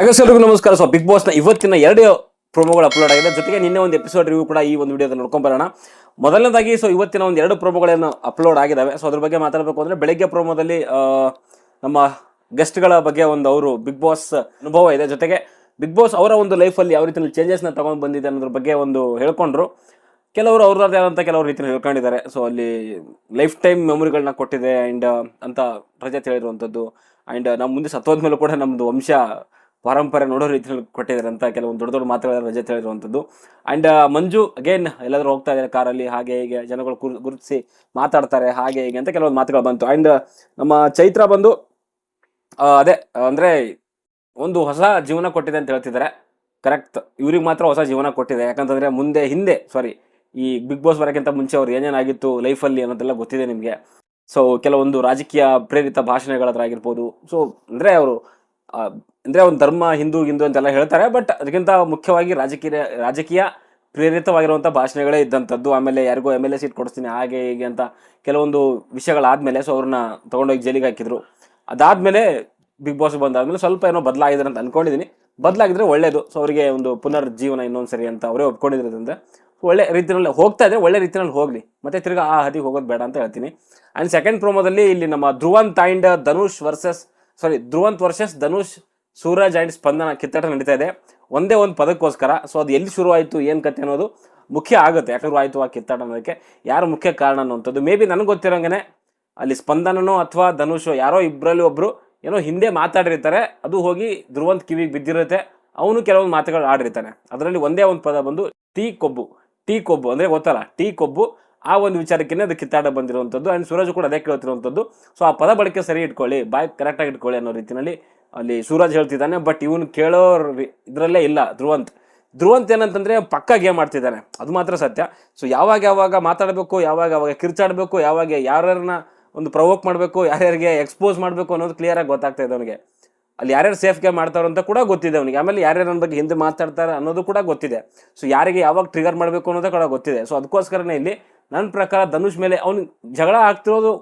ಹಾಗೆ ಎಲ್ರಿಗೂ ನಮಸ್ಕಾರ. ಸೊ ಬಿಗ್ ಬಾಸ್ನ ಇವತ್ತಿನ ಎರಡು ಪ್ರೋಮೋಗಳು ಅಪ್ಲೋಡ್ ಆಗಿದೆ ಜೊತೆಗೆ ನಿನ್ನೆ ಒಂದು ಎಪಿಸೋಡ್ ರಿವ್ಯೂ ಕೂಡ ಈ ಒಂದು ವಿಡಿಯೋದಲ್ಲಿ ನೋಡ್ಕೊಂಡ್ ಬರೋಣ. ಮೊದಲನೇದಾಗಿ ಸೊ ಇವತ್ತಿನ ಒಂದು ಎರಡು ಪ್ರೋಮೋಗಳೇನು ಅಪ್ಲೋಡ್ ಆಗಿದ್ದಾವೆ ಸೊ ಅದ್ರ ಬಗ್ಗೆ ಮಾತಾಡಬೇಕು ಅಂದರೆ, ಬೆಳಗ್ಗೆ ಪ್ರೋಮೋದಲ್ಲಿ ನಮ್ಮ ಗೆಸ್ಟ್ಗಳ ಬಗ್ಗೆ ಒಂದು ಅವರು ಬಿಗ್ ಬಾಸ್ ಅನುಭವ ಇದೆ. ಜೊತೆಗೆ ಬಿಗ್ ಬಾಸ್ ಅವರ ಒಂದು ಲೈಫಲ್ಲಿ ಯಾವ ರೀತಿಯಲ್ಲಿ ಚೇಂಜಸ್ನ ತಗೊಂಡು ಬಂದಿದೆ ಅನ್ನೋದ್ರ ಬಗ್ಗೆ ಒಂದು ಹೇಳ್ಕೊಂಡ್ರು. ಕೆಲವರು ಅವ್ರದ್ದೇ ಆದಂಥ ಕೆಲವು ರೀತಿಯಲ್ಲಿ ಹೇಳ್ಕೊಂಡಿದ್ದಾರೆ. ಸೊ ಅಲ್ಲಿ ಲೈಫ್ ಟೈಮ್ ಮೆಮೊರಿಗಳನ್ನ ಕೊಟ್ಟಿದೆ. ಆ್ಯಂಡ್ ಅಂತ ರಜೆ ಹೇಳಿರುವಂಥದ್ದು ಆ್ಯಂಡ್ ನಮ್ಮ ಮುಂದೆ ಸತ್ತೋದ್ಮೇಲೂ ಕೂಡ ನಮ್ಮದು ವಂಶ ಪರಂಪರೆ ನೋಡೋ ರೀತಿಯಲ್ಲಿ ಕೊಟ್ಟಿದ್ದಾರೆ ಅಂತ ಕೆಲವೊಂದು ದೊಡ್ಡ ದೊಡ್ಡ ಮಾತುಗಳ ರಜೆ ಹೇಳಿರುವಂಥದ್ದು ಆ್ಯಂಡ್ ಮಂಜು ಅಗೇನ್ ಎಲ್ಲಾದರೂ ಹೋಗ್ತಾ ಇದ್ದಾರೆ ಕಾರಲ್ಲಿ ಹಾಗೆ ಹೀಗೆ ಜನಗಳು ಗುರ್- ಗುರುತಿಸಿ ಮಾತಾಡ್ತಾರೆ, ಹಾಗೆ ಹೀಗೆ ಅಂತ ಕೆಲವೊಂದು ಮಾತುಗಳು ಬಂತು. ಆ್ಯಂಡ್ ನಮ್ಮ ಚೈತ್ರ ಬಂದು ಅದೇ, ಅಂದರೆ ಒಂದು ಹೊಸ ಜೀವನ ಕೊಟ್ಟಿದೆ ಅಂತ ಹೇಳ್ತಿದ್ದಾರೆ. ಕರೆಕ್ಟ್ ಇವ್ರಿಗೆ ಮಾತ್ರ ಹೊಸ ಜೀವನ ಕೊಟ್ಟಿದೆ. ಯಾಕಂತಂದರೆ ಮುಂದೆ, ಹಿಂದೆ ಸಾರಿ ಈ ಬಿಗ್ ಬಾಸ್ ಬರೋಕ್ಕಿಂತ ಮುಂಚೆ ಅವ್ರು ಏನೇನಾಗಿತ್ತು ಲೈಫಲ್ಲಿ ಅನ್ನೋದೆಲ್ಲ ಗೊತ್ತಿದೆ ನಿಮಗೆ. ಸೊ ಕೆಲವೊಂದು ರಾಜಕೀಯ ಪ್ರೇರಿತ ಭಾಷಣಗಳಾಗಿರ್ಬೋದು ಸೊ ಅಂದರೆ ಅವರು ಅಂದರೆ ಒಂದು ಧರ್ಮ, ಹಿಂದೂ ಹಿಂದೂ ಅಂತೆಲ್ಲ ಹೇಳ್ತಾರೆ ಬಟ್ ಅದಕ್ಕಿಂತ ಮುಖ್ಯವಾಗಿ ರಾಜಕೀಯ ರಾಜಕೀಯ ಪ್ರೇರಿತವಾಗಿರುವಂಥ ಭಾಷಣಗಳೇ ಇದ್ದಂಥದ್ದು. ಆಮೇಲೆ ಯಾರಿಗೋ ಎಂ ಎಲ್ ಎ ಸೀಟ್ ಕೊಡಿಸ್ತೀನಿ, ಹಾಗೆ, ಹೀಗೆ ಅಂತ ಕೆಲವೊಂದು ವಿಷಯಗಳಾದಮೇಲೆ ಸೊ ಅವ್ರನ್ನ ತೊಗೊಂಡೋಗಿ ಜೈಲಿಗೆ ಹಾಕಿದ್ರು. ಅದಾದಮೇಲೆ ಬಿಗ್ ಬಾಸ್ ಬಂದಾದ್ಮೇಲೆ ಸ್ವಲ್ಪ ಏನೋ ಬದಲಾಗಿದ್ದಾರೆ ಅಂತ ಅಂದ್ಕೊಂಡಿದ್ದೀನಿ ಬದಲಾಗಿದ್ರೆ ಒಳ್ಳೆಯದು ಸೊ ಅವರಿಗೆ ಒಂದು ಪುನರ್ಜೀವನ ಇನ್ನೊಂದು ಸರಿ ಅಂತ ಅವರೇ ಒಪ್ಕೊಂಡಿದ್ರಿಂದ ಒಳ್ಳೆ ರೀತಿಯಲ್ಲಿ ಹೋಗ್ತಾ ಇದ್ರೆ ಒಳ್ಳೆ ರೀತಿಯಲ್ಲಿ ಹೋಗಲಿ. ಮತ್ತೆ ತಿರ್ಗಿ ಆ ಹದಿಗೆ ಹೋಗೋದು ಬೇಡ ಅಂತ ಹೇಳ್ತೀನಿ. ಆ್ಯಂಡ್ ಸೆಕೆಂಡ್ ಪ್ರೋಮೋದಲ್ಲಿ ಇಲ್ಲಿ ನಮ್ಮ Dhruvanth and Dhanush versus sorry Dhruvanth versus Dhanush Suraj and Spandana ಕಿತ್ತಾಟ ನಡೀತಾ ಇದೆ. ಒಂದೇ ಒಂದು ಪದಕ್ಕೋಸ್ಕರ ಸೊ ಅದು ಎಲ್ಲಿ ಶುರುವಾಯಿತು, ಏನು ಕತೆ ಅನ್ನೋದು ಮುಖ್ಯ ಆಗುತ್ತೆ ಯಾಕಂದ್ರೆ ಆಯಿತು ಆ ಕಿತ್ತಾಟ ಅನ್ನೋದಕ್ಕೆ. ಯಾರು ಮುಖ್ಯ ಕಾರಣ ಅನ್ನುವಂಥದ್ದು. ಮೇ ಬಿ ನನಗೆ ಗೊತ್ತಿರೋಂಗೆ ಅಲ್ಲಿ ಸ್ಪಂದನನೋ ಅಥವಾ ಧನುಷೋ, ಯಾರೋ ಇಬ್ಬರಲ್ಲಿ ಒಬ್ಬರು ಏನೋ ಹಿಂದೆ ಮಾತಾಡಿರ್ತಾರೆ, ಅದು ಹೋಗಿ ಧ್ರುವಂತ್ ಕಿವಿಗೆ ಬಿದ್ದಿರುತ್ತೆ, ಅವನು ಕೆಲವೊಂದು ಮಾತುಗಳು ಆಡಿರ್ತಾನೆ. ಅದರಲ್ಲಿ ಒಂದೇ ಒಂದು ಪದ ಬಂದು ಟೀ ಕೊಬ್ಬು ಟೀ ಕೊಬ್ಬು ಅಂದರೆ ಗೊತ್ತಲ್ಲ, ಟೀ ಕೊಬ್ಬು, ಆ ಒಂದು ವಿಚಾರಕ್ಕೆ ಅದು ಕಿತ್ತಾಟ ಬಂದಿರುವಂಥದ್ದು ಆ್ಯಂಡ್ ಸೂರಜ್ ಕೂಡ ಅದೇ ಕೇಳ್ತಿರುವಂಥದ್ದು. ಸೊ ಆ ಪದ ಬಳಕೆ ಸರಿ ಇಟ್ಕೊಳ್ಳಿ, ಬಾಯ್ ಕರೆಕ್ಟಾಗಿ ಇಟ್ಕೊಳ್ಳಿ ಅನ್ನೋ ರೀತಿಯಲ್ಲಿ ಅಲ್ಲಿ ಸೂರಜ್ ಹೇಳ್ತಿದ್ದಾನೆ ಬಟ್ ಇವನು ಕೇಳೋ ಇದರಲ್ಲೇ ಇಲ್ಲ, ಧ್ರುವಂತ್. ಧ್ರುವಂತ್ ಏನಂತಂದ್ರೆ ಪಕ್ಕ ಗೇಮ್ ಆಡ್ತಿದ್ದಾನೆ, ಅದು ಮಾತ್ರ ಸತ್ಯ. ಸೊ ಯಾವಾಗ ಯಾವಾಗ ಮಾತಾಡಬೇಕು, ಯಾವಾಗ ಯಾವಾಗ ಕಿರ್ಚಾಡಬೇಕು, ಯಾವಾಗ ಯಾರ್ಯಾರನ್ನ ಒಂದು ಪ್ರವೋಕ್ ಮಾಡಬೇಕು, ಯಾರ್ಯಾರಿಗೆ ಎಕ್ಸ್ಪೋಸ್ ಮಾಡಬೇಕು ಅನ್ನೋದು ಕ್ಲಿಯರಾಗಿ ಗೊತ್ತಾಗ್ತಾ ಇದೆ ಅವನಿಗೆ. ಅಲ್ಲಿ ಯಾರ್ಯಾರು ಸೇಫ್ ಗೇಮ್ ಮಾಡ್ತಾರೋ ಅಂತ ಕೂಡ ಗೊತ್ತಿದೆ ಅವನಿಗೆ. ಆಮೇಲೆ ಯಾರ್ಯಾರು ಬಗ್ಗೆ ಹಿಂದೆ ಮಾತಾಡ್ತಾರೆ ಅನ್ನೋದು ಕೂಡ ಗೊತ್ತಿದೆ. ಸೊ ಯಾರಿಗೆ ಯಾವಾಗ ಟ್ರಿಗರ್ ಮಾಡಬೇಕು ಅನ್ನೋದು ಕೂಡ ಗೊತ್ತಿದೆ. ಸೊ ಅದಕ್ಕೋಸ್ಕರನೇ ಇಲ್ಲಿ ನನ್ನ ಪ್ರಕಾರ ಧನುಷ್ ಮೇಲೆ ಅವ್ನು ಜಗಳ ಆಗ್ತಿರೋದು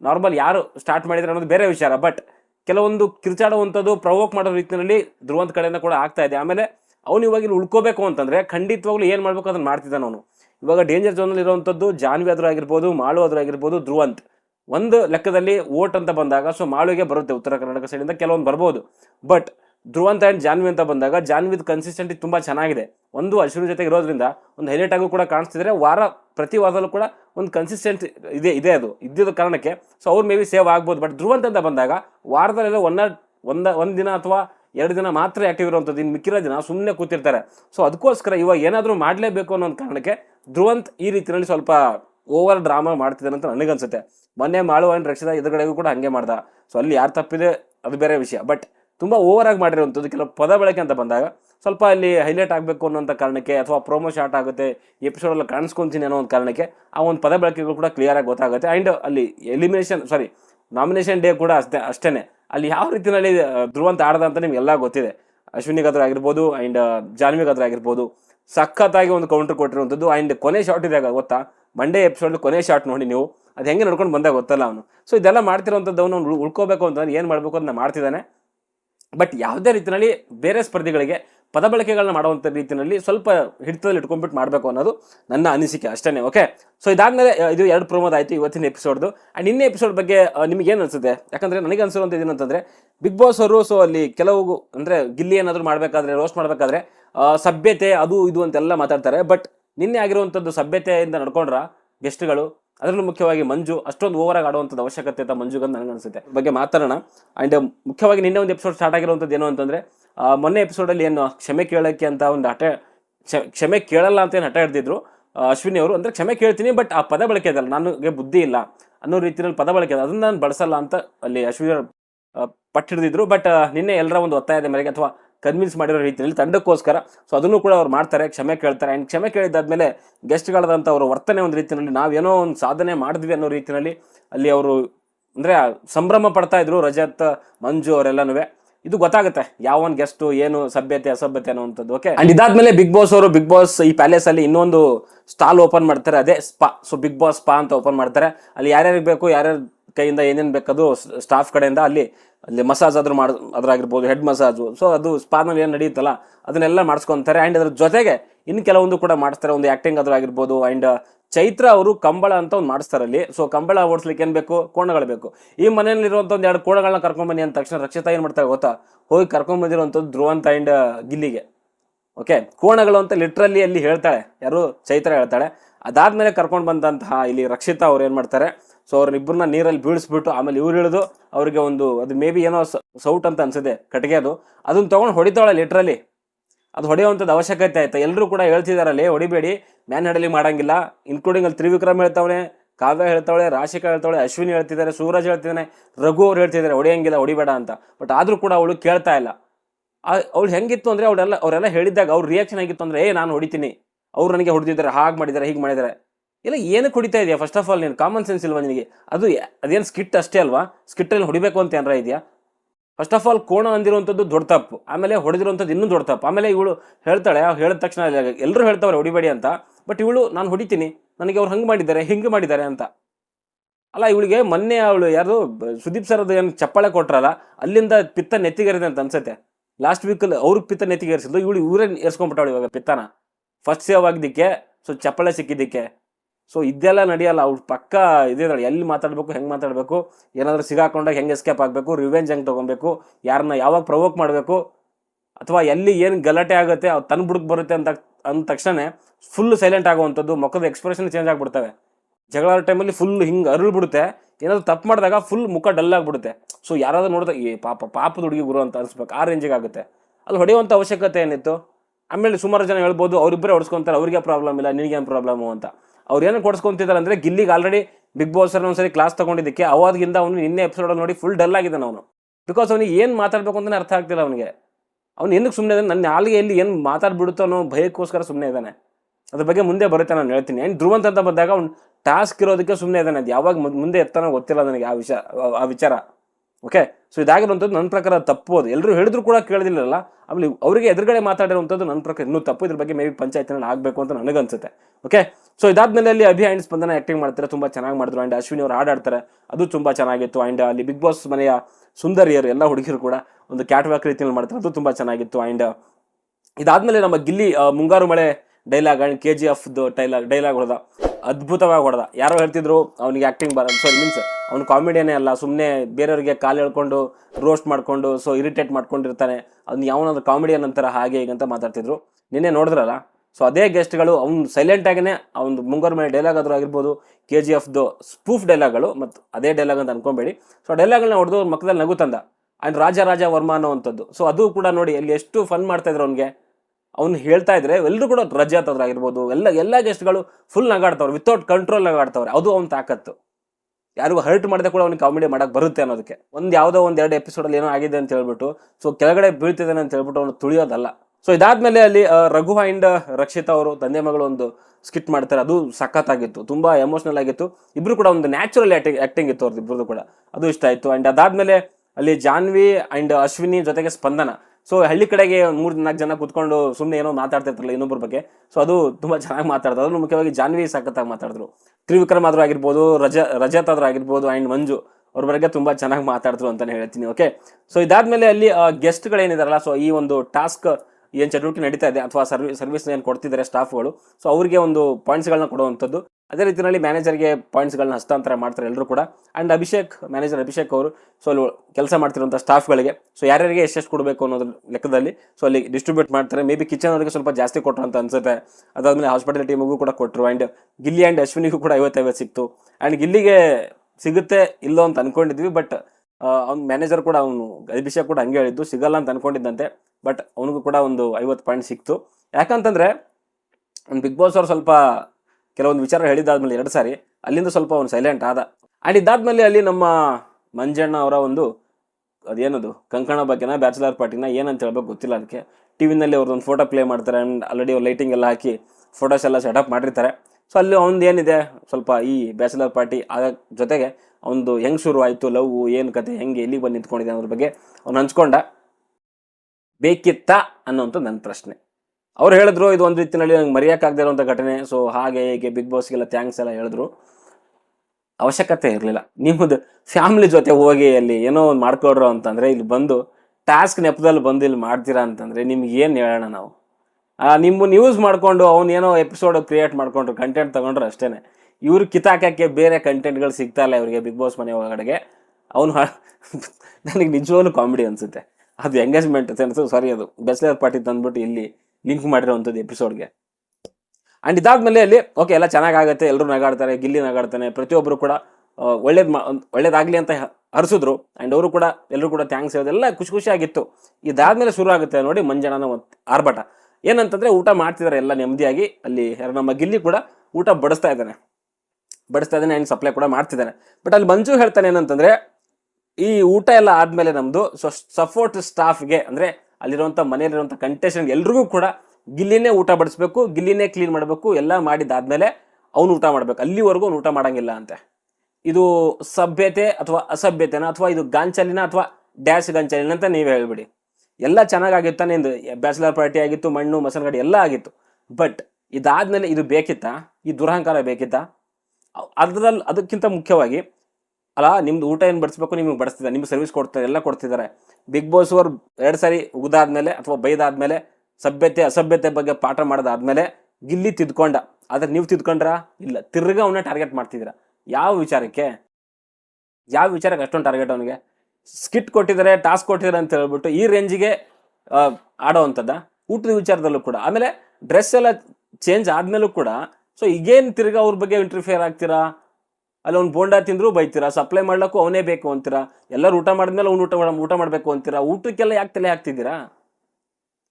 ನಾರ್ಮಲ್ ಯಾರು ಸ್ಟಾರ್ಟ್ ಮಾಡಿದ್ರೆ ಅನ್ನೋದು ಬೇರೆ ವಿಚಾರ ಬಟ್ ಕೆಲವೊಂದು ಕಿರುಚಾಡುವಂಥದ್ದು ಪ್ರವೋಕ್ ಮಾಡೋ ರೀತಿಯಲ್ಲಿ ಧ್ರುವಂತ ಕಡೆಯಿಂದ ಕೂಡ ಆಗ್ತಾ ಇದೆ. ಆಮೇಲೆ ಅವನು ಇವಾಗ ಇಲ್ಲಿ ಉಳ್ಕೋಬೇಕು ಅಂತಂದರೆ ಖಂಡಿತವಾಗ್ಲೂ ಏನು ಮಾಡಬೇಕು ಅದನ್ನು ಮಾಡ್ತಿದ್ದಾನೆ ಅವನು. ಇವಾಗ ಡೇಂಜರ್ ಝೋನಲ್ಲಿ ಇರುವಂಥದ್ದು ಜಾನ್ವಿ ಆದರೂ ಆಗಿರ್ಬೋದು, ಮಾಳು ಆದರೂ ಆಗಿರ್ಬೋದು, ಧ್ರುವಂತ್. ಒಂದು ಲೆಕ್ಕದಲ್ಲಿ ಓಟ್ ಅಂತ ಬಂದಾಗ ಸೊ ಮಾಳುಗೆ ಬರುತ್ತೆ ಉತ್ತರ ಕರ್ನಾಟಕ ಸೈಡಿಂದ ಕೆಲವೊಂದು ಬರ್ಬೋದು. ಬಟ್ ಧ್ರುವಂತ್ ಆ್ಯಂಡ್ ಜಾನ್ವಿ ಅಂತ ಬಂದಾಗ ಜಾನ್ವಿದ್ ಕನ್ಸಿಸ್ಟೆಂಟಿ ತುಂಬ ಚೆನ್ನಾಗಿದೆ. ಒಂದು ಅಶ್ವಿನ ಜೊತೆಗೆ ಇರೋದ್ರಿಂದ ಒಂದು ಹೈಲೈಟ್ ಆಗೂ ಕೂಡ ಕಾಣಿಸ್ತಿದ್ರೆ ವಾರ ಪ್ರತಿ ವಾರದಲ್ಲೂ ಕೂಡ ಒಂದು ಕನ್ಸಿಸ್ಟೆಂಟ್ ಇದೆ ಇದೆ ಅದು. ಇದ್ದಿದ್ದ ಕಾರಣಕ್ಕೆ ಸೊ ಅವ್ರು ಮೇ ಬಿ ಸೇವ್ ಆಗ್ಬೋದು. ಬಟ್ ಧ್ರುವಂತ ಅಂತ ಬಂದಾಗ, ವಾರದಲ್ಲೆಲ್ಲ ಒನ್ನ ಒಂದ, ಒಂದು ದಿನ ಅಥವಾ ಎರಡು ದಿನ ಮಾತ್ರ ಆ್ಯಕ್ಟಿವ್ ಇರುವಂಥದ್ದು, ಇನ್ನು ಮಿಕ್ಕಿರೋ ದಿನ ಸುಮ್ಮನೆ ಕೂತಿರ್ತಾರೆ. ಸೊ ಅದಕ್ಕೋಸ್ಕರ ಇವಾಗ ಏನಾದರೂ ಮಾಡಲೇಬೇಕು ಅನ್ನೋ ಒಂದು ಕಾರಣಕ್ಕೆ ಧ್ರುವಂತ್ ಈ ರೀತಿಯಲ್ಲಿ ಸ್ವಲ್ಪ ಓವರ್ ಡ್ರಾಮಾ ಮಾಡ್ತಿದ್ದಾನೆ ಅಂತ ನನಗನ್ಸುತ್ತೆ. ಮೊನ್ನೆ ಮಾಳು ರಕ್ಷಿದ ಎದುರುಗಡೆಗೂ ಕೂಡ ಹಂಗೆ ಮಾಡ್ದ. ಸೊ ಅಲ್ಲಿ ಯಾರು ತಪ್ಪಿದೆ, ಅದು ಬೇರೆ ವಿಷಯ. ಬಟ್ ತುಂಬ ಓವರ್ ಆಗಿ ಮಾಡಿರುವಂಥದ್ದು. ಕೆಲವು ಪದ ಬಳಕೆ ಅಂತ ಬಂದಾಗ ಸ್ವಲ್ಪ ಅಲ್ಲಿ ಹೈಲೈಟ್ ಆಗಬೇಕು ಅನ್ನೋಂಥ ಕಾರಣಕ್ಕೆ ಅಥವಾ ಪ್ರೋಮೋ ಶಾರ್ಟ್ ಆಗುತ್ತೆ ಎಪಿಸೋಡಲ್ಲಿ ಕಾಣಿಸ್ಕೊಂತೀನಿ ಅನ್ನೋ ಒಂದು ಕಾರಣಕ್ಕೆ ಆ ಒಂದು ಪದ ಬಳಕೆಗಳು ಕೂಡ ಕ್ಲಿಯರಾಗಿ ಗೊತ್ತಾಗುತ್ತೆ. ಆ್ಯಂಡ್ ಅಲ್ಲಿ ಎಲಿಮಿನೇಷನ್ ಸಾರಿ ನಾಮಿನೇಷನ್ ಡೇ ಕೂಡ ಅಷ್ಟೇ ಅಷ್ಟೇ ಅಲ್ಲಿ ಯಾವ ರೀತಿಯಲ್ಲಿ ಧ್ರುವಂತ ಆಡದ ಅಂತ ನಿಮಗೆಲ್ಲ ಗೊತ್ತಿದೆ. ಅಶ್ವಿನಿಗಾದ್ರೂ ಆಗಿರ್ಬೋದು ಆ್ಯಂಡ್ ಜಾನ್ವಿಗಾದ್ರೂ ಆಗಿರ್ಬೋದು. ಸಖತ್ತಾಗಿ ಒಂದು ಕೌಂಟರ್ ಕೊಟ್ಟಿರುವಂಥದ್ದು. ಆ್ಯಂಡ್ ಕೊನೆ ಶಾರ್ಟ್ ಇದೆ ಗೊತ್ತಾ? ಮಂಡೇ ಎಪಿಸೋಡ್ ಕೊನೆ ಶಾರ್ಟ್ ನೋಡಿ ನೀವು. ಅದು ಹೆಂಗೆ ನೋಡ್ಕೊಂಡು ಬಂದಾಗ ಗೊತ್ತಲ್ಲ ಅವನು. ಸೊ ಇದೆಲ್ಲ ಮಾಡ್ತಿರೋಂಥದ್ದು ಅವನು ಉಳ್ಕೋಬೇಕು ಅಂತಂದ್ರೆ ಏನು ಮಾಡಬೇಕು ಅಂತ ಮಾಡ್ತಿದ್ದಾನೆ. ಬಟ್ ಯಾವುದೇ ರೀತಿಯಲ್ಲಿ ಬೇರೆ ಸ್ಪರ್ಧಿಗಳಿಗೆ ಪದ ಬಳಕೆಗಳನ್ನ ಮಾಡುವಂಥ ರೀತಿಯಲ್ಲಿ ಸ್ವಲ್ಪ ಹಿಡಿತದಲ್ಲಿ ಇಟ್ಕೊಂಡ್ಬಿಟ್ಟು ಮಾಡಬೇಕು ಅನ್ನೋದು ನನ್ನ ಅನಿಸಿಕೆ ಅಷ್ಟೇ ಓಕೆ ಸೊ ಇದಾದ್ಮೇಲೆ ಇದು ಎರಡು ಪ್ರಮೋದ್ ಆಯಿತು ಇವತ್ತಿನ ಎಪಿಸೋಡ್ದು ಆ್ಯಂಡ್ ಇನ್ನೇ ಎಪಿಸೋಡ್ ಬಗ್ಗೆ ನಿಮಗೆ ಏನು ಅನಿಸುತ್ತೆ? ಯಾಕಂದರೆ ನನಗೆ ಅನಿಸಿರುವಂಥ ಏನಂತಂದರೆ ಬಿಗ್ ಬಾಸ್ ಅವರು ಸೊ ಅಲ್ಲಿ ಕೆಲವು, ಅಂದರೆ ಗಿಲ್ಲಿ ಏನಾದರೂ ಮಾಡಬೇಕಾದ್ರೆ ರೋಸ್ಟ್ ಮಾಡಬೇಕಾದ್ರೆ ಸಭ್ಯತೆ ಅದು ಇದು ಅಂತೆಲ್ಲ ಮಾತಾಡ್ತಾರೆ. ಬಟ್ ನಿನ್ನೆ ಆಗಿರುವಂಥದ್ದು ಸಭ್ಯತೆಯಿಂದ ನಡ್ಕೊಂಡ್ರ ಗೆಸ್ಟ್ಗಳು ಅದರಲ್ಲೂ ಮುಖ್ಯವಾಗಿ ಮಂಜು ಅಷ್ಟೊಂದು ಓವರ್ ಆಗಿ ಆಡುವಂಥದ್ದು ಅವಶ್ಯಕತೆ ಅಂತ ಮಂಜುಗಂತ ನನಗೆ ಅನಿಸುತ್ತೆ ಬಗ್ಗೆ ಮಾತಾಡೋಣ. ಆ್ಯಂಡ್ ಮುಖ್ಯವಾಗಿ ನಿನ್ನೆ ಒಂದು ಎಪಿಸೋಡ್ ಸ್ಟಾರ್ಟ್ ಆಗಿರುವಂಥದ್ದು ಏನು ಅಂತಂದರೆ ಮೊನ್ನೆ ಎಪಿಸೋಡಲ್ಲಿ ಏನು ಕ್ಷಮೆ ಕೇಳೋಕ್ಕೆ ಅಂತ ಒಂದು ಹಠ ಕ್ಷಮೆ ಕೇಳಲ್ಲ ಅಂತ ಏನು ಹಠ ಹಿಡ್ದಿದ್ರು ಅಶ್ವಿನಿ ಅವರು. ಅಂದರೆ ಕ್ಷಮೆ ಕೇಳ್ತೀನಿ ಬಟ್ ಆ ಪದ ಬಳಕೆ ನನಗೆ ಬುದ್ಧಿ ಇಲ್ಲ ಅನ್ನೋ ರೀತಿಯಲ್ಲಿ ಪದ ಬಳಕೆ ಅದನ್ನು ನಾನು ಬಳಸಲ್ಲ ಅಂತ ಅಲ್ಲಿ ಅಶ್ವಿನಿ ಪಟ್ಟು ಹಿಡಿದಿದ್ರು. ಬಟ್ ನಿನ್ನೆ ಎಲ್ಲರ ಒಂದು ಒತ್ತಾಯದ ಮೇರೆಗೆ, ಅಥವಾ ಕನ್ವಿನ್ಸ್ ಮಾಡಿರೋ ರೀತಿಯಲ್ಲಿ ತಂಡಕ್ಕೋಸ್ಕರ. ಸೊ ಅದನ್ನು ಕೂಡ ಅವ್ರು ಮಾಡ್ತಾರೆ, ಕ್ಷಮೆ ಕೇಳ್ತಾರೆ. ಆ್ಯಂಡ್ ಕ್ಷಮೆ ಕೇಳಿದಾದ್ಮೇಲೆ ಗೆಸ್ಟ್ಗಳಾದಂಥ ಅವರ ವರ್ತನೆ ಒಂದು ರೀತಿಯಲ್ಲಿ ನಾವೇನೋ ಒಂದು ಸಾಧನೆ ಮಾಡಿದ್ವಿ ಅನ್ನೋ ರೀತಿಯಲ್ಲಿ ಅಲ್ಲಿ ಅವರು ಅಂದರೆ ಸಂಭ್ರಮ ಪಡ್ತಾ ಇದ್ರು ರಜತ್, ಮಂಜು ಅವರೆಲ್ಲನೂ ಇದು ಗೊತ್ತಾಗುತ್ತೆ ಯಾವ ಒಂದು ಗೆಸ್ಟು ಏನು ಸಭ್ಯತೆ, ಅಸಭ್ಯತೆ ಅನ್ನೋವಂಥದ್ದು ಓಕೆ ಅಂಡ್ ಇದಾದ್ಮೇಲೆ ಬಿಗ್ ಬಾಸ್ ಅವರು ಬಿಗ್ ಬಾಸ್ ಈ ಪ್ಯಾಲೇಸ್ ಅಲ್ಲಿ ಇನ್ನೊಂದು ಸ್ಟಾಲ್ ಓಪನ್ ಮಾಡ್ತಾರೆ, ಅದೇ spa so Bigg Boss spa ಅಂತ ಓಪನ್ ಮಾಡ್ತಾರೆ. ಅಲ್ಲಿ ಯಾರ್ಯಾರಿಗೆ ಬೇಕು, ಯಾರ್ಯಾರು ಕೈಯಿಂದ ಏನೇನು ಬೇಕದು ಸ್ಟಾಫ್ ಕಡೆಯಿಂದ ಅಲ್ಲಿ ಅಲ್ಲಿ ಮಸಾಜ್ ಆದರೂ ಮಾಡ್, ಅದ್ರಾಗಿರ್ಬೋದು ಹೆಡ್ ಮಸಾಜು ಸೊ ಅದು ಸ್ಪಾನಲ್ಲಿ ಏನು ನಡೆಯುತ್ತಲ್ಲ, ಅದನ್ನೆಲ್ಲ ಮಾಡಿಸ್ಕೊತಾರೆ. ಆ್ಯಂಡ್ ಅದ್ರ ಜೊತೆಗೆ ಇನ್ನು ಕೆಲವೊಂದು ಕೂಡ ಮಾಡಿಸ್ತಾರೆ. ಒಂದು ಆ್ಯಕ್ಟಿಂಗ್ ಅದ್ರಾಗಿರ್ಬೋದು ಆ್ಯಂಡ್ ಚೈತ್ರ ಅವರು ಕಂಬಳ ಅಂತ ಒಂದು ಮಾಡಿಸ್ತಾರೆ ಅಲ್ಲಿ. ಸೊ ಕಂಬಳ ಓಡಿಸ್ಲಿಕ್ಕೆ ಏನು ಬೇಕು? ಕೋಣಗಳು ಬೇಕು. ಈ ಮನೆಯಲ್ಲಿರುವಂಥ ಒಂದು ಎರಡು ಕೋಣಗಳನ್ನ ಕರ್ಕೊಂಬನ್ನಿ ಅಂದ ತಕ್ಷಣ ರಕ್ಷಿತಾ ಏನು ಮಾಡ್ತಾರೆ ಗೊತ್ತಾ? ಹೋಗಿ ಕರ್ಕೊಂಬಂದಿರುವಂಥದ್ದು ಧ್ರುವಂತ ಆ್ಯಂಡ್ ಗಿಲ್ಲಿಗೆ. ಓಕೆ ಕೋಣಗಳು ಅಂತ ಲಿಟ್ರಲ್ಲಿ ಅಲ್ಲಿ ಹೇಳ್ತಾಳೆ. ಯಾರು ಚೈತ್ರ ಹೇಳ್ತಾಳೆ. ಅದಾದ್ಮೇಲೆ ಕರ್ಕೊಂಡು ಬಂದಂತಹ ಇಲ್ಲಿ ರಕ್ಷಿತಾ ಅವ್ರು ಏನು ಮಾಡ್ತಾರೆ? ಸೊ ಅವ್ರನ್ನಿಬ್ಬರನ್ನ ನೀರಲ್ಲಿ ಬೀಳಿಸ್ಬಿಟ್ಟು ಆಮೇಲೆ ಇವ್ರು ಇಳಿದು ಅವ್ರಿಗೆ ಒಂದು, ಅದು ಮೇ ಬಿ ಏನೋ ಸೌಟ್ ಅಂತ ಅನ್ಸುತ್ತೆ ಕಟ್ಟಿಗೆ ಅದು. ಅದನ್ನ ತೊಗೊಂಡು ಹೊಡಿತಾಳೆ ಲಿಟ್ರಲಿ ಅದು ಹೊಡೆಯುವಂಥದ್ದು ಅವಶ್ಯಕತೆ ಆಯ್ತಾ. ಎಲ್ಲರೂ ಕೂಡ ಹೇಳ್ತಿದಾರಲ್ಲಿ, ಹೊಡಿಬೇಡಿ ಮ್ಯಾನ್ ಹ್ಯಾಂಡಲಿಂಗ್ ಮಾಡಂಗಿಲ್ಲ. ಇನ್ಕ್ಲೂಡಿಂಗ್ ಅಲ್ಲಿ ತ್ರಿವಿಕ್ರಮ್ ಹೇಳ್ತಾವನೆ, ಕಾವ್ಯ ಹೇಳ್ತಾವಳೆ, ರಾಶಿಕಾ ಹೇಳ್ತಾವಳೆ, ಅಶ್ವಿನಿ ಹೇಳ್ತಿದ್ದಾರೆ ಸೂರಜ್ ಹೇಳ್ತಿದ್ದಾನೆ ರಘು ಅವ್ರು ಹೇಳ್ತಿದ್ದಾರೆ ಹೊಡೆಯಂಗಿಲ್ಲ, ಹೊಡಿಬೇಡ ಅಂತ. ಬಟ್ ಆದರೂ ಕೂಡ ಅವಳು ಕೇಳ್ತಾ ಇಲ್ಲ. ಅವಳು ಹೆಂಗಿತ್ತು ಅಂದರೆ ಅವಳೆಲ್ಲ ಅವರೆಲ್ಲ ಹೇಳಿದ್ದಾಗ ಅವ್ರ ರಿಯಾಕ್ಷನ್ ಆಗಿತ್ತು ಅಂದ್ರೆ, ಏ, ನಾನು ಹೊಡಿತೀನಿ. ಅವ್ರು ನನಗೆ ಹೊಡೆದಿದ್ದಾರೆ, ಹಾಗೆ ಮಾಡಿದ್ದಾರೆ, ಹೀಗೆ ಮಾಡಿದ್ದಾರೆ. ಇಲ್ಲ ಏನಕ್ಕೆ ಹೊಡಿತಾ ಇದೆಯಾ? ಫಸ್ಟ್ ಆಫ್ ಆಲ್ ನೀನು ಕಾಮನ್ ಸೆನ್ಸ್ ಇಲ್ವಾ ನಿನಗೆ? ಅದು ಅದೇನು ಸ್ಕಿಟ್ ಅಷ್ಟೇ ಅಲ್ವಾ? ಸ್ಕಿಟ್ಟಲ್ಲಿ ಹೊಡಿಬೇಕು ಅಂತ ಏನಾರ ಇದೆಯಾ? ಫಸ್ಟ್ ಆಫ್ ಆಲ್ ಕೋಣ ಅಂದಿರುವಂಥದ್ದು ದೊಡ್ಡ ತಪ್ಪು. ಆಮೇಲೆ ಹೊಡೆದಿರುವಂಥದ್ದು ಇನ್ನೂ ದೊಡ್ಡ ತಪ್ಪು. ಆಮೇಲೆ ಇವಳು ಹೇಳ್ತಾಳೆ ಹೇಳಿದ ತಕ್ಷಣ ಎಲ್ಲರೂ ಹೇಳ್ತಾವ್ರೆ, ಹೊಡಿಬೇಡಿ ಅಂತ. ಬಟ್ ಇವಳು, ನಾನು ಹೊಡಿತೀನಿ. ನನಗೆ ಅವ್ರು ಹಂಗೆ ಮಾಡಿದ್ದಾರೆ, ಹಿಂಗೆ ಮಾಡಿದ್ದಾರೆ ಅಂತ. ಅಲ್ಲ, ಇವಳಿಗೆ ಮೊನ್ನೆ ಅವಳು ಯಾರು ಸುದೀಪ್ ಸರ್ ಅದು ಏನು ಚಪ್ಪಾಳೆ ಕೊಟ್ರಲ್ಲ, ಅಲ್ಲಿಂದ ಪಿತ್ತ ನೆತ್ತಿಗೇರಿದೆ ಅಂತ ಅನ್ಸುತ್ತೆ. ಲಾಸ್ಟ್ ವೀಕಲ್ಲಿ ಅವ್ರಿಗೆ ಪಿತ್ತ ನೆತ್ತಿಗೇರಿಸಿದ್ದು ಇವಳು ಇವರೇ ಏರ್ಸ್ಕೊಂಬಿಟ್ಟಾಳು ಇವಾಗ ಪಿತ್ತನ. ಫಸ್ಟ್ ಸೇವ್ ಆಗಿದ್ದಕ್ಕೆ ಸೊ ಚಪ್ಪಾಳೆ ಸಿಕ್ಕಿದ್ದಕ್ಕೆ. ಸೊ ಇದೆಲ್ಲ ನಡೆಯಲ್ಲ. ಅವ್ಳು ಪಕ್ಕ ಇದಿದ್ದಾಳೆ. ಎಲ್ಲಿ ಮಾತಾಡಬೇಕು, ಹೆಂಗೆ ಮಾತಾಡಬೇಕು, ಏನಾದರೂ ಸಿಗಾಕೊಂಡಾಗ ಹೆಂಗೆ ಎಸ್ಕೇಪ್ ಆಗಬೇಕು ರಿವೆಂಜ್ ಹೆಂಗೆ ತೊಗೊಬೇಕು ಯಾರನ್ನ ಯಾವಾಗ ಪ್ರವೋಕ್ ಮಾಡಬೇಕು, ಅಥವಾ ಎಲ್ಲಿ ಏನು ಗಲಾಟೆ ಆಗುತ್ತೆ ಅವ್ರು ತನ್ನ ಬುಡಕ್ಕೆ ಬರುತ್ತೆ ಅಂತ, ಅಂದ ತಕ್ಷಣ ಫುಲ್ ಸೈಲೆಂಟ್ ಆಗುವಂಥದ್ದು, ಮುಖದ ಎಕ್ಸ್ಪ್ರೆಷನ್ ಚೇಂಜ್ ಆಗಿಬಿಡ್ತವೆ. ಜಗಳ ಟೈಮಲ್ಲಿ ಫುಲ್ ಹಿಂಗೆ ಅರಳು ಬಿಡುತ್ತೆ. ಏನಾದರೂ ತಪ್ಪು ಮಾಡಿದಾಗ ಫುಲ್ ಮುಖ ಡಲ್ ಆಗಿಬಿಡುತ್ತೆ. ಸೊ ಯಾರಾದರೂ ನೋಡಿದಾಗ, ಏ, ಪಾಪ, ಪಾಪದ ಹುಡುಗಿ ಗುರು ಅಂತ ಅನಿಸ್ಬೇಕು. ಆ ರೇಂಜಿಗೆ ಆಗುತ್ತೆ. ಅಲ್ಲಿ ಹೊಡೆಯುವಂಥ ಅವಶ್ಯಕತೆ ಏನಿತ್ತು? ಆಮೇಲೆ ಸುಮಾರು ಜನ ಹೇಳ್ಬೋದು, ಅವರಿಬ್ಬರೇ ಹೊಡ್ಸ್ಕೊತಾರೆ, ಅವ್ರಿಗೆ ಪ್ರಾಬ್ಲಮ್ ಇಲ್ಲ, ನಿನಗೇನು ಪ್ರಾಬ್ಲಮು ಅಂತ. ಅವ್ರು ಏನು ಕೊಡಿಸ್ಕೊಂತಿದ್ದಾರೆ ಅಂದರೆ ಗಿಲ್ಲಿಗೆ ಆಲ್ರೆಡಿ ಬಿಗ್ ಬಾಸ್ ಒಂದ್ಸರಿ ಕ್ಲಾಸ್ ತಗೊಂಡಿದ್ದಕ್ಕೆ ಅವಾಗಿಂದ ಅವನು ನಿನ್ನೆ ಎಪಿಸೋಡ್ ನೋಡಿ ಫುಲ್ ಡಲ್ ಆಗಿದ್ದಾನೆ ಅವನು. ಬಿಕಾಸ್ ಅವನಿಗೆ ಏನು ಮಾತಾಡಬೇಕು ಅಂತಲೇ ಅರ್ಥ ಆಗ್ತಿಲ್ಲ ಅವನಿಗೆ. ಅವ್ನು ಎಂದಕ್ಕೆ ಸುಮ್ಮನೆ ಇದ್ದಾನೆ? ನನ್ನ ನಾಲಿಗೆಯಲ್ಲಿ ಏನು ಮಾತಾಡ್ಬಿಡುತ್ತೋ ಅನ್ನೋ ಭಯಕ್ಕೋಸ್ಕರ ಸುಮ್ಮನೆ ಇದ್ದಾನೆ. ಅದ್ರ ಬಗ್ಗೆ ಮುಂದೆ ಬರುತ್ತೆ, ನಾನು ಹೇಳ್ತೀನಿ. ಏನು ಧ್ರುವಂತ ಅಂತ ಬಂದಾಗ ಅವ್ನು ಟಾಸ್ಕ್ ಇರೋದಕ್ಕೆ ಸುಮ್ಮನೆ ಇದ್ದಾನೆ. ಅದು ಯಾವಾಗ ಮುಂದೆ ಎತ್ತಾನೋ ಗೊತ್ತಿಲ್ಲ ನನಗೆ ಆ ವಿಷಯ ಆ ವಿಚಾರ. ಓಕೆ ಸೊ ಇದಾಗಿರುವಂಥದ್ದು ನನ್ನ ಪ್ರಕಾರ ತಪ್ಪು ಅದು. ಎಲ್ಲರೂ ಹೇಳಿದ್ರು ಕೂಡ ಕೇಳಿದಿಲ್ಲಲ್ಲ. ಆಮೇಲೆ ಅವರಿಗೆ ಎದುರುಗಡೆ ಮಾತಾಡಿರುವಂಥದ್ದು ನನ್ನ ಪ್ರಕಾರ ಇನ್ನೂ ತಪ್ಪು. ಇದ್ರ ಬಗ್ಗೆ ಮೇ ಬಿ ಪಂಚಾಯತ್ನಲ್ಲಿ ಆಗಬೇಕು ಅಂತ ನನಗನ್ಸುತ್ತೆ. ಓಕೆ ಸೊ ಇದಾದ್ಮೇಲೆ ಅಲ್ಲಿ ಅಭಿ ಸ್ಪಂದನ ಆ್ಯಕ್ಟಿಂಗ್ ಮಾಡ್ತಾರೆ. ತುಂಬ ಚೆನ್ನಾಗಿ ಮಾಡಿದ್ರು. ಆ್ಯಂಡ್ ಅಶ್ವಿನಿ ಅವರು ಹಾಡಾಡ್ತಾರೆ. ಅದು ತುಂಬ ಚೆನ್ನಾಗಿತ್ತು. ಆ್ಯಂಡ್ ಅಲ್ಲಿ ಬಿಗ್ ಬಾಸ್ ಮನೆಯ ಸುಂದರಿಯರು, ಎಲ್ಲ ಹುಡುಗಿರು ಕೂಡ ಒಂದು ಕ್ಯಾಟ್ ವಾಕ್ ರೀತಿಯಲ್ಲಿ ಮಾಡ್ತಾರೆ. ಅದು ತುಂಬ ಚೆನ್ನಾಗಿತ್ತು. ಆ್ಯಂಡ್ ಇದಾದಮೇಲೆ ನಮ್ಮ Gilli Mungaru Male dialogue and K G F dialogue dialogue ಹೊಡೆದ ಅದ್ಭುತವಾಗಿ ಹೊಡೆದ. ಯಾರೋ ಹೇಳ್ತಿದ್ರು, ಅವನಿಗೆ ಆ್ಯಕ್ಟಿಂಗ್ ಬರ ಸೊ ಮೀನ್ಸ್ ಅವ್ನು ಕಾಮಿಡಿಯನೇ ಅಲ್ಲ ಸುಮ್ಮನೆ ಬೇರೆಯವ್ರಿಗೆ ಕಾಲು ಹೇಳ್ಕೊಂಡು ರೋಸ್ಟ್ ಮಾಡಿಕೊಂಡು ಸೊ ಇರಿಟೇಟ್ ಮಾಡ್ಕೊಂಡಿರ್ತಾನೆ. ಅವ್ನು ಯಾವನಾದ್ರು ಕಾಮಿಡಿಯನ್ ಅಂತಾರ ಹಾಗೆ ಹೀಗೆ ಅಂತ ಮಾತಾಡ್ತಿದ್ರು. ನಿನ್ನೆ ನೋಡಿದ್ರಲ್ಲ? ಸೊ ಅದೇ ಗೆಸ್ಟ್ಗಳು ಅವ್ನು ಸೈಲೆಂಟ್ ಆಗಿನೇ ಅವ್ನು ಮುಂಗಾರು ಮನೆ ಡೈಲಾಗ್ ಆದರೂ ಆಗಿರ್ಬೋದು ಕೆ ಜಿ ಎಫ್ದು ಸ್ಪೂಫ್ ಡೈಲಾಗ್ಗಳು ಮತ್ತು ಅದೇ ಡೈಲಾಗ್ ಅಂತ ಅನ್ಕೊಬೇಡಿ. ಸೊ ಡೈಲಾಗ್ಗಳನ್ನ ಹೊಡೆದು ಮಕ್ಕದಲ್ಲಿ ನಗು ತಂದ. ಆ್ಯಂಡ್ ರಾಜ ರಾಜ ವರ್ಮ ಅನ್ನೋವಂಥದ್ದು. ಸೊ ಅದು ಕೂಡ ನೋಡಿ, ಅಲ್ಲಿ ಎಷ್ಟು ಫನ್ ಮಾಡ್ತಾ ಇದ್ರು ಅವ್ನಿಗೆ. ಅವ್ನು ಹೇಳ್ತಾ ಇದ್ರೆ ಎಲ್ಲರೂ ಕೂಡ ರಜಾತ್ ಅದ್ರ ಆಗಿರ್ಬೋದು. ಎಲ್ಲ ಎಲ್ಲ ಗೆಸ್ಟ್ಗಳು ಫುಲ್ ನಗಾಡ್ತವ್ರು ವಿತೌಟ್ ಕಂಟ್ರೋಲ್ ನಗಾಡ್ತವ್ರೆ. ಅದು ಅವ್ನು ತಾಕತ್ತು. ಯಾರಿಗೂ ಹರ್ಟ್ ಮಾಡಿದೆ ಕೂಡ ಅವ್ನಿಗೆ ಕಾಮಿಡಿ ಮಾಡಕ್ಕೆ ಬರುತ್ತೆ ಅನ್ನೋದಕ್ಕೆ. ಒಂದು ಯಾವುದೋ ಒಂದು ಎರಡು ಎಪಿಸೋಡಲ್ಲಿ ಏನೋ ಆಗಿದೆ ಅಂತ ಹೇಳ್ಬಿಟ್ಟು ಸೊ ಕೆಳಗಡೆ ಬೀಳ್ತಿದ್ದಾನೆ ಅಂತ ಹೇಳ್ಬಿಟ್ಟು ಅವನು ತುಳಿಯೋದಲ್ಲ. ಸೊ ಇದಾದ್ಮೇಲೆ ಅಲ್ಲಿ ರಘು ಅಂಡ್ ರಕ್ಷಿತಾ ಅವರು ತಂದೆ ಮಗಳು ಒಂದು ಸ್ಕಿಟ್ ಮಾಡ್ತಾರೆ. ಅದು ಸಖತ್ತಾಗಿತ್ತು. ತುಂಬಾ ಎಮೋಷನಲ್ ಆಗಿತ್ತು. ಇಬ್ರು ಕೂಡ ಒಂದು ನ್ಯಾಚುರಲ್ ಆಕ್ಟಿಂಗ್ ಇತ್ತು ಅವ್ರದ್ದು ಇಬ್ರದ್ದು ಕೂಡ. ಅದು ಇಷ್ಟ ಆಯ್ತು. ಅಂಡ್ ಅದಾದ್ಮೇಲೆ ಅಲ್ಲಿ ಜಾನ್ವಿ ಅಂಡ್ ಅಶ್ವಿನಿ ಜೊತೆಗೆ ಸ್ಪಂದನ. ಸೊ ಹಳ್ಳಿ ಕಡೆಗೆ ಮೂರು ನಾಲ್ಕು ಜನ ಕೂತ್ಕೊಂಡು ಸುಮ್ಮನೆ ಏನೋ ಮಾತಾಡ್ತಿರ್ತಾರಲ್ಲ ಇನ್ನೊಬ್ಬರ ಬಗ್ಗೆ. ಸೊ ಅದು ತುಂಬಾ ಚೆನ್ನಾಗಿ ಮಾತಾಡ್ತಾರೆ. ಅದ್ರಲ್ಲಿ ಮುಖ್ಯವಾಗಿ ಜಾನ್ವಿ ಸಖತ್ತಾಗಿ ಮಾತಾಡಿದ್ರು. ತ್ರಿವಿಕ್ರಮ್ ಆದ್ರೂ ಆಗಿರ್ಬೋದು, ರಜ, ರಜತ್ ಆದ್ರೂ ಆಗಿರ್ಬೋದು ಅಂಡ್ ಮಂಜು ಅವ್ರ ಬಗ್ಗೆ ತುಂಬಾ ಚೆನ್ನಾಗಿ ಮಾತಾಡಿದ್ರು ಅಂತಾನೆ ಹೇಳ್ತೀನಿ ಓಕೆ ಸೊ ಇದಾದ್ಮೇಲೆ ಅಲ್ಲಿ ಗೆಸ್ಟ್ಗಳೇನಿದಾರಲ್ಲ ಸೊ ಈ ಒಂದು ಟಾಸ್ಕ್ ಏನು ಚಟುವಟಿಕೆ ನಡೀತಾ ಇದೆ ಅಥವಾ ಸರ್ವಿ ಸರ್ವಿಸ್ ಏನು ಕೊಡ್ತಿದ್ದಾರೆ ಸ್ಟಾಫ್ಗಳು ಸೊ ಅವರಿಗೆ ಒಂದು ಪಾಯಿಂಟ್ಸ್ಗಳನ್ನ ಕೊಡುವಂಥದ್ದು. ಅದೇ ರೀತಿಯಲ್ಲಿ ಮ್ಯಾನೇಜರ್ಗೆ ಪಾಯಿಂಟ್ಸ್ಗಳನ್ನ ಹಸ್ತಾಂತರ ಮಾಡ್ತಾರೆ ಎಲ್ಲರೂ ಕೂಡ. ಆ್ಯಂಡ್ ಅಭಿಷೇಕ್ ಮ್ಯಾನೇಜರ್ ಅಭಿಷೇಕ್ ಅವರು ಸೊ ಅಲ್ಲಿ ಕೆಲಸ ಮಾಡ್ತಿರುವಂಥ ಸ್ಟಾಫ್ಗಳಿಗೆ ಸೊ ಯಾರ್ಯಾರಿಗೆ ಎಷ್ಟೆಷ್ಟು ಕೊಡಬೇಕು ಅನ್ನೋದ್ರ ಲೆಕ್ಕದಲ್ಲಿ ಸೊ ಅಲ್ಲಿ ಡಿಸ್ಟ್ರಿಬ್ಯೂಟ್ ಮಾಡ್ತಾರೆ. ಮೇ ಬಿ ಕಿಚನ್ ಅವರಿಗೆ ಸ್ವಲ್ಪ ಜಾಸ್ತಿ ಕೊಟ್ಟರು ಅಂತ ಅನ್ಸುತ್ತೆ. ಅದಾದಮೇಲೆ ಹಾಸ್ಪಿಟಲ್ ಟೀಮಿಗೂ ಕೂಡ ಕೊಟ್ಟರು ಆ್ಯಂಡ್ ಗಿಲ್ಲಿ ಆ್ಯಂಡ್ ಅಶ್ವಿನಿಗೂ ಕೂಡ ಐವತ್ತೈವತ್ತು ಸಿಕ್ತು. ಆ್ಯಂಡ್ ಗಿಲ್ಲಿಗೆ ಸಿಗುತ್ತೆ ಇಲ್ಲೋ ಅಂತ ಅಂದ್ಕೊಂಡಿದ್ವಿ ಬಟ್ ಅವ್ನ ಮ್ಯಾನೇಜರ್ ಕೂಡ ಅವನು, ಅಭಿಷೇಕ್ ಕೂಡ ಹಂಗೆ ಹೇಳಿದ್ದು, ಸಿಗಲ್ಲ ಅಂತ ಅನ್ಕೊಂಡಿದ್ದಂತೆ. ಬಟ್ ಅವನಿಗೂ ಕೂಡ ಒಂದು ಐವತ್ತು ಪಾಯಿಂಟ್ ಸಿಕ್ತು. ಯಾಕಂತಂದ್ರೆ ಬಿಗ್ ಬಾಸ್ ಅವ್ರು ಸ್ವಲ್ಪ ಕೆಲವೊಂದು ವಿಚಾರ ಹೇಳಿದಾದ್ಮೇಲೆ ಎರಡು ಸಾರಿ, ಅಲ್ಲಿಂದ ಸ್ವಲ್ಪ ಅವನು ಸೈಲೆಂಟ್ ಆದ. ಆ್ಯಂಡ್ ಇದಾದ್ಮೇಲೆ ಅಲ್ಲಿ ನಮ್ಮ ಮಂಜಣ್ಣ ಅವರ ಒಂದು ಅದೇನದು, ಕಂಕಣ ಬಗ್ಗೆನ ಬ್ಯಾಚುಲರ್ ಪಾರ್ಟಿನ ಏನಂತ ಹೇಳ್ಬೇಕು ಗೊತ್ತಿಲ್ಲ ಅದಕ್ಕೆ. ಟಿ ವಿನಲ್ಲಿ ಅವ್ರದ್ದೊಂದು ಫೋಟೋ ಪ್ಲೇ ಮಾಡ್ತಾರೆ ಆ್ಯಂಡ್ ಆಲ್ರೆಡಿ ಅವ್ರು ಲೈಟಿಂಗ್ ಎಲ್ಲ ಹಾಕಿ ಫೋಟೋಸ್ ಎಲ್ಲ ಸೆಟಪ್ ಮಾಡಿರ್ತಾರೆ. ಸೊ ಅಲ್ಲಿ ಅವ್ನದ್ದು ಏನಿದೆ, ಸ್ವಲ್ಪ ಈ ಬ್ಯಾಚುಲರ್ ಪಾರ್ಟಿ ಆಗ ಜೊತೆಗೆ ಒಂದು ಹೆಂಗೆ ಶುರು ಆಯಿತು ಲವ್, ಏನು ಕತೆ, ಹೆಂಗೆ, ಎಲ್ಲಿಗೆ ಬಂದು ನಿಂತ್ಕೊಂಡಿದೆ ಅನ್ನೋದ್ರ ಬಗ್ಗೆ ಅವ್ನು ಹಂಚ್ಕೊಂಡ. ಬೇಕಿತ್ತಾ ಅನ್ನೋಂಥ ನನ್ನ ಪ್ರಶ್ನೆ. ಅವ್ರು ಹೇಳಿದ್ರು, ಇದು ಒಂದು ರೀತಿಯಲ್ಲಿ ನಂಗೆ ಮರೆಯೋಕ್ಕಾಗದೇ ಇರುವಂಥ ಘಟನೆ, ಸೊ ಹಾಗೆ ಹೀಗೆ ಬಿಗ್ ಬಾಸ್ಗೆಲ್ಲ ಥ್ಯಾಂಕ್ಸ್ ಎಲ್ಲ ಹೇಳಿದ್ರು. ಅವಶ್ಯಕತೆ ಇರಲಿಲ್ಲ. ನಿಮ್ಮದು ಫ್ಯಾಮಿಲಿ ಜೊತೆ ಹೋಗಿ ಅಲ್ಲಿ ಏನೋ ಒಂದು ಮಾಡ್ಕೊಡ್ರು ಅಂತಂದರೆ ಇಲ್ಲಿ ಬಂದು ಟಾಸ್ಕ್ ನೆಪದಲ್ಲಿ ಬಂದು ಇಲ್ಲಿ ಮಾಡ್ತೀರಾ ಅಂತಂದರೆ ನಿಮ್ಗೆ ಏನು ಹೇಳೋಣ ನಾವು? ನಿಮ್ಮ ನ್ಯೂಸ್ ಮಾಡಿಕೊಂಡು ಮಾಡ್ಕೊಂಡು ಅವ್ನು ಏನೋ ಎಪಿಸೋಡ್ ಕ್ರಿಯೇಟ್ ಮಾಡ್ಕೊಂಡ್ರು ಕಂಟೆಂಟ್ ತಗೊಂಡ್ರು ಅಷ್ಟೇ ಇವ್ರು ಕಿತಾಕಕ್ಕೆ ಬೇರೆ ಕಂಟೆಂಟ್ಗಳು ಸಿಗ್ತಾ ಇಲ್ಲ ಇವರಿಗೆ ಬಿಗ್ ಬಾಸ್ ಮನೆ ಒಳಗಡೆಗೆ. ಅವನು ನನಗೆ ನಿಜವಾಗ್ಲೂ ಕಾಮಿಡಿ ಅನ್ಸುತ್ತೆ. ಅದು ಎಂಗೇಜ್ಮೆಂಟ್ ಅಂತ ಸಾರಿ ಅದು. ಬೆಸ್ಲರ್ ಪಾರ್ಟಿ ತಂದ್ಬಿಟ್ಟು ಇಲ್ಲಿ ಲಿಂಕ್ ಮಾಡಿರೋವಂಥದ್ದು ಎಪಿಸೋಡ್ಗೆ ಆ್ಯಂಡ್ ಇದಾದ್ಮೇಲೆ ಅಲ್ಲಿ ಓಕೆ ಎಲ್ಲ ಚೆನ್ನಾಗಾಗುತ್ತೆ ಎಲ್ಲರೂ ನಗಾಡ್ತಾರೆ, ಗಿಲ್ಲಿ ನಗಾಡ್ತಾನೆ ಪ್ರತಿಯೊಬ್ಬರು ಕೂಡ ಒಳ್ಳೇದು ಮಾ, ಒಳ್ಳೇದಾಗಲಿ ಅಂತ ಹರಿಸಿದ್ರು. ಆ್ಯಂಡ್ ಅವರು ಕೂಡ ಎಲ್ಲರೂ ಕೂಡ ಥ್ಯಾಂಕ್ಸ್ ಹೇಳೋದೆಲ್ಲ ಖುಷಿ ಖುಷಿಯಾಗಿತ್ತು. ಇದಾದ್ಮೇಲೆ ಶುರು ಆಗುತ್ತೆ ನೋಡಿ ಮಂಜಾನ ಆರ್ಭಟ. ಏನಂತಂದ್ರೆ ಊಟ ಮಾಡ್ತಿದ್ದಾರೆ ಎಲ್ಲ ನೆಮ್ಮದಿಯಾಗಿ. ಅಲ್ಲಿ ನಮ್ಮ ಗಿಲ್ಲಿ ಕೂಡ ಊಟ ಬಡಿಸ್ತಾ ಇದ್ದಾನೆ. ಬಡಿಸ್ತಾ ಇದ್ದಾನೆ ಆ್ಯಂಡ್ ಸಪ್ಲೈ ಕೂಡ ಮಾಡ್ತಿದ್ದಾನೆ. ಬಟ್ ಅಲ್ಲಿ ಮಂಜು ಹೇಳ್ತಾನೆ ಏನಂತಂದ್ರೆ ಈ ಊಟ ಎಲ್ಲ ಆದ್ಮೇಲೆ ನಮ್ದು ಸಪೋರ್ಟ್ ಸ್ಟಾಫ್ಗೆ ಅಂದ್ರೆ ಅಲ್ಲಿರುವಂತ ಮನೆಯಲ್ಲಿರುವಂತ ಕಂಟೆಸ್ಟೆಂಟ್ ಎಲ್ರಿಗೂ ಕೂಡ ಗಿಲ್ಲಿನೇ ಊಟ ಬಡಿಸ್ಬೇಕು, ಗಿಲ್ಲಿನೇ ಕ್ಲೀನ್ ಮಾಡಬೇಕು, ಎಲ್ಲ ಮಾಡಿದಾದ್ಮೇಲೆ ಅವ್ನು ಊಟ ಮಾಡ್ಬೇಕು. ಅಲ್ಲಿವರೆಗೂ ಅವ್ನು ಊಟ ಮಾಡಂಗಿಲ್ಲ ಅಂತೆ. ಇದು ಸಭ್ಯತೆ ಅಥವಾ ಅಸಭ್ಯತೆನ ಅಥವಾ ಇದು ಗಾಂಚಲಿನ ಅಥವಾ ಡ್ಯಾಶ್ ಗಾಂಚಲಿನ ಅಂತ ನೀವೇ ಹೇಳ್ಬಿಡಿ. ಎಲ್ಲ ಚೆನ್ನಾಗಾಗಿತ್ತು ನಿಂದು ಬ್ಯಾಚುಲರ್ ಪಾರ್ಟಿ ಆಗಿತ್ತು, ಮಣ್ಣು ಮಸನಗಡಿ ಎಲ್ಲ ಆಗಿತ್ತು. ಬಟ್ ಇದಾದ್ಮೇಲೆ ಇದು ಬೇಕಿತ್ತಾ? ಈ ದುರಹಂಕಾರ ಬೇಕಿತ್ತಾ? ಅದ್ರಲ್ಲಿ ಅದಕ್ಕಿಂತ ಮುಖ್ಯವಾಗಿ ಅಲ್ಲ ನಿಮ್ದು ಊಟ ಏನು ಬಡಿಸ್ಬೇಕು ನಿಮಗೆ ಬಡಿಸ್ತಿದ್ದಾರೆ, ನಿಮ್ಗೆ ಸರ್ವಿಸ್ ಕೊಡ್ತಾರೆ ಎಲ್ಲ ಕೊಡ್ತಿದ್ದಾರೆ. ಬಿಗ್ ಬಾಸ್ ಅವರು ಎರಡು ಸಾರಿ ಉಗ್ದಾದ್ಮೇಲೆ ಅಥವಾ ಬೈದಾದ್ಮೇಲೆ ಸಭ್ಯತೆ, ಅಸಭ್ಯತೆ ಬಗ್ಗೆ ಪಾಠ ಮಾಡೋದಾದ್ಮೇಲೆ ಗಿಲ್ಲಿ ತಿದ್ಕೊಂಡ. ಆದರೆ ನೀವು ತಿದ್ಕೊಂಡ್ರಾ? ಇಲ್ಲ, ತಿರ್ಗಾ ಅವನ್ನ ಟಾರ್ಗೆಟ್ ಮಾಡ್ತಿದ್ದೀರಾ. ಯಾವ ವಿಚಾರಕ್ಕೆ? ಯಾವ ವಿಚಾರಕ್ಕೆ ಅಷ್ಟೊಂದು ಟಾರ್ಗೆಟ್ ಅವನಿಗೆ? ಸ್ಕಿಟ್ ಕೊಟ್ಟಿದ್ದಾರೆ ಟಾಸ್ಕ್ ಕೊಟ್ಟಿದ್ದಾರೆ ಅಂತ ಹೇಳ್ಬಿಟ್ಟು ಈ ರೇಂಜಿಗೆ ಆಡೋ ಅಂಥದ್ದ? ಊಟದ ವಿಚಾರದಲ್ಲೂ ಕೂಡ. ಆಮೇಲೆ ಡ್ರೆಸ್ ಎಲ್ಲ ಚೇಂಜ್ ಆದ್ಮೇಲೂ ಕೂಡ ಸೊ ಈಗೇನು ತಿರ್ಗಾ ಅವ್ರ ಬಗ್ಗೆ ಇಂಟರ್ಫಿಯರ್ ಆಗ್ತೀರಾ? ಅಲ್ಲಿ ಅವ್ನು ಬೋಂಡಾ ತಿಂದ್ರು ಬೈತೀರಾ? ಸಪ್ಲೈ ಮಾಡ್ಲಕ್ಕೂ ಅವನೇ ಬೇಕು ಅಂತೀರಾ? ಎಲ್ಲರೂ ಊಟ ಮಾಡಿದ್ಮೇಲೆ ಅವ್ನು ಊಟ ಮಾಡ, ಊಟ ಮಾಡಬೇಕು ಅಂತೀರಾ? ಊಟಕ್ಕೆಲ್ಲ ಯಾಕೆ ತಲೆ ಹಾಕ್ತಿದ್ದೀರಾ?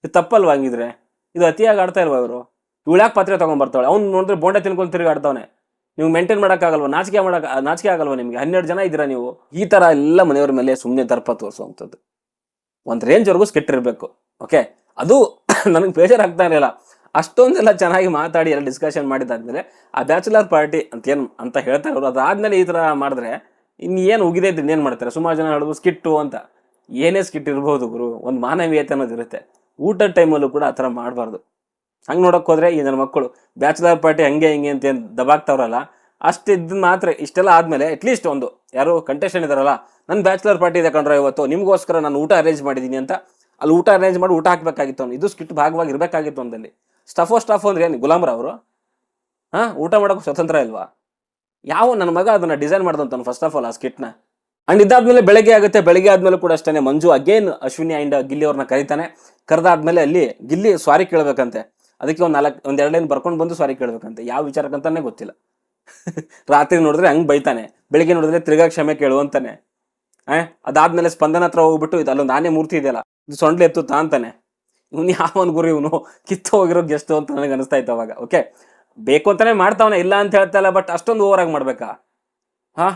ಇದು ತಪ್ಪಲ್ವಾ ಹಂಗಿದ್ರೆ? ಇದು ಅತಿಯಾಗಿ ಆಡ್ತಾ ಇಲ್ವಾ ಇವರು? ಇವಳು ಯಾಕೆ ಪಾತ್ರೆ ತೊಗೊಂಡ್ಬರ್ತಾಳೆ ಅವ್ನು ನೋಡಿದ್ರೆ ಬೋಂಡ ತಿನ್ಕೊಂಡು ತಿರುಗಿ ಆಡ್ತಾವನೆ. ನೀವು ಮೇಂಟೈನ್ ಮಾಡೋಕ್ಕಾಗಲ್ವ? ನಾಚಿಕೆ ಮಾಡಕ್, ನಾಚಿಕೆ ಆಗಲ್ವಾ ನಿಮಗೆ? ಹನ್ನೆರಡು ಜನ ಇದ್ದೀರಾ ನೀವು? ಈ ಥರ ಎಲ್ಲ ಮನೆಯವ್ರ ಮೇಲೆ ಸುಮ್ಮನೆ ದರ್ಪ ತೋರಿಸುವಂಥದ್ದು ಒಂದು ರೇಂಜ್ವರೆಗೂ ಸ್ಕೆಟ್ಟಿರಬೇಕು ಓಕೆ ಅದು ನನಗೆ ಬೇಜಾರಾಗ್ತಾ ಇರಲಿಲ್ಲ. ಅಷ್ಟೊಂದೆಲ್ಲ ಚೆನ್ನಾಗಿ ಮಾತಾಡಿ ಎಲ್ಲ ಡಿಸ್ಕಷನ್ ಮಾಡಿದಾದ್ಮೇಲೆ ಆ ಬ್ಯಾಚುಲರ್ ಪಾರ್ಟಿ ಅಂತ ಏನು ಅಂತ ಹೇಳ್ತಾರೆ ಅವರು ಅದಾದ್ಮೇಲೆ ಈ ಥರ ಮಾಡಿದ್ರೆ ಇನ್ನು ಏನು ಉಗಿದೆ ಇದ್ದು ಇನ್ನೇನು ಮಾಡ್ತಾರೆ? ಸುಮಾರು ಜನ ಹೇಳೋದು ಸ್ಕಿಟ್ಟು ಅಂತ. ಏನೇ ಸ್ಕಿಟ್ ಇರ್ಬೋದು ಗುರು, ಒಂದು ಮಾನವೀಯತೆ ಅನ್ನೋದು ಇರುತ್ತೆ. ಊಟದ ಟೈಮಲ್ಲೂ ಕೂಡ ಆ ಥರ ಮಾಡಬಾರ್ದು. ಹಂಗೆ ನೋಡೋಕೆ ಹೋದರೆ ಈ ನನ್ನ ಮಕ್ಕಳು ಬ್ಯಾಚುಲರ್ ಪಾರ್ಟಿ ಹಂಗೆ ಹಿಂಗೆ ಅಂತ ಏನು ದಬಾಕ್ತಾವ್ರಲ್ಲ ಅಷ್ಟಿದ್ದು ಮಾತ್ರ ಇಷ್ಟೆಲ್ಲ ಆದಮೇಲೆ ಅಟ್ಲೀಸ್ಟ್ ಒಂದು, ಯಾರು ಕಂಟೆಸ್ಟೆಂಟ್ ಇದಾರಲ್ಲ ನನ್ನ ಬ್ಯಾಚುಲರ್ ಪಾರ್ಟಿ ಇದೆ ಕಣ್ರ ಇವತ್ತು, ನಿಮಗೋಸ್ಕರ ನಾನು ಊಟ ಅರೇಂಜ್ ಮಾಡಿದ್ದೀನಿ ಅಂತ. ಅಲ್ಲಿ ಊಟ ಅರೇಂಜ್ ಮಾಡಿ ಊಟ ಹಾಕಬೇಕಾಗಿತ್ತು ಅವ್ನು ಇದು ಸ್ಕಿಟ್ ಭಾಗವಾಗಿ ಇರಬೇಕಾಗಿತ್ತು ಒಂದಲ್ಲಿ ಸ್ಟಫೋ ಸ್ಟಾಫ್ ಅಂದ್ರೆ ಏನು, ಗುಲಾಮ್ರ ಅವರು? ಹಾಂ, ಊಟ ಮಾಡೋಕೆ ಸ್ವತಂತ್ರ ಇಲ್ವಾ? ಯಾವ ನನ್ನ ಮಗ ಅದನ್ನು ಡಿಸೈನ್ ಮಾಡ್ದಂತಾನು ಫಸ್ಟ್ ಆಫ್ ಆಲ್ ಆ ಸ್ಕಿಟ್ನ ಅಂಡ್ ಇದಾದ್ಮೇಲೆ ಬೆಳಗ್ಗೆ ಆಗುತ್ತೆ, ಬೆಳಗ್ಗೆ ಆದ್ಮೇಲೆ ಕೂಡ ಅಷ್ಟೇ ಮಂಜು ಅಗೇನ್ ಅಶ್ವಿನಿ ಅಂಡ್ ಗಿಲ್ಲಿ ಅವ್ರನ್ನ ಕರೀತಾನೆ. ಕರೆದಾದ್ಮೇಲೆ ಅಲ್ಲಿ ಗಿಲ್ಲಿ ಸ್ವಾರಿ ಕೇಳಬೇಕಂತೆ. ಅದಕ್ಕೆ ಒಂದು ನಾಲ್ಕು, ಒಂದು ಎರಡು ಲೈನ್ ಬರ್ಕೊಂಡು ಬಂದು ಸಾರಿ ಕೇಳಬೇಕಂತೆ. ಯಾವ ವಿಚಾರಕ್ಕಂತಾನೆ ಗೊತ್ತಿಲ್ಲ. ರಾತ್ರಿ ನೋಡಿದ್ರೆ ಹಂಗೆ ಬೈತಾನೆ. ಬೆಳಿಗ್ಗೆ ನೋಡಿದ್ರೆ ತಿರ್ಗಾ ಕ್ಷಮೆ ಕೇಳು ಅಂತಾನೆ. ಅದಾದ್ಮೇಲೆ ಸ್ಪಂದನ ಹತ್ರ ಹೋಗ್ಬಿಟ್ಟು ಇದು ಅಲ್ಲೊಂದು ಆನೆ ಮೂರ್ತಿ ಇದೆಯಲ್ಲ, ಇದು ಸೊಂಡ್ಲೆ ಎತ್ತುತ್ತಾ ಅಂತಾನೆ. ಇವ್ನು ಯಾವನ್ ಗುರು ಇವನು? ಕಿತ್ತು ಹೋಗಿರೋ ಗೆಸ್ಟ್ ಅಂತ ನನಗೆ ಅನಿಸ್ತಾ ಇತ್ತು ಅವಾಗ. ಓಕೆ ಬೇಕು ಅಂತಾನೆ ಮಾಡ್ತಾವನೆ, ಇಲ್ಲ ಅಂತ ಹೇಳ್ತಾ ಇಲ್ಲ ಬಟ್ ಅಷ್ಟೊಂದು ಓವರ್ ಆಗಿ ಮಾಡ್ಬೇಕಾ? ಹಾ?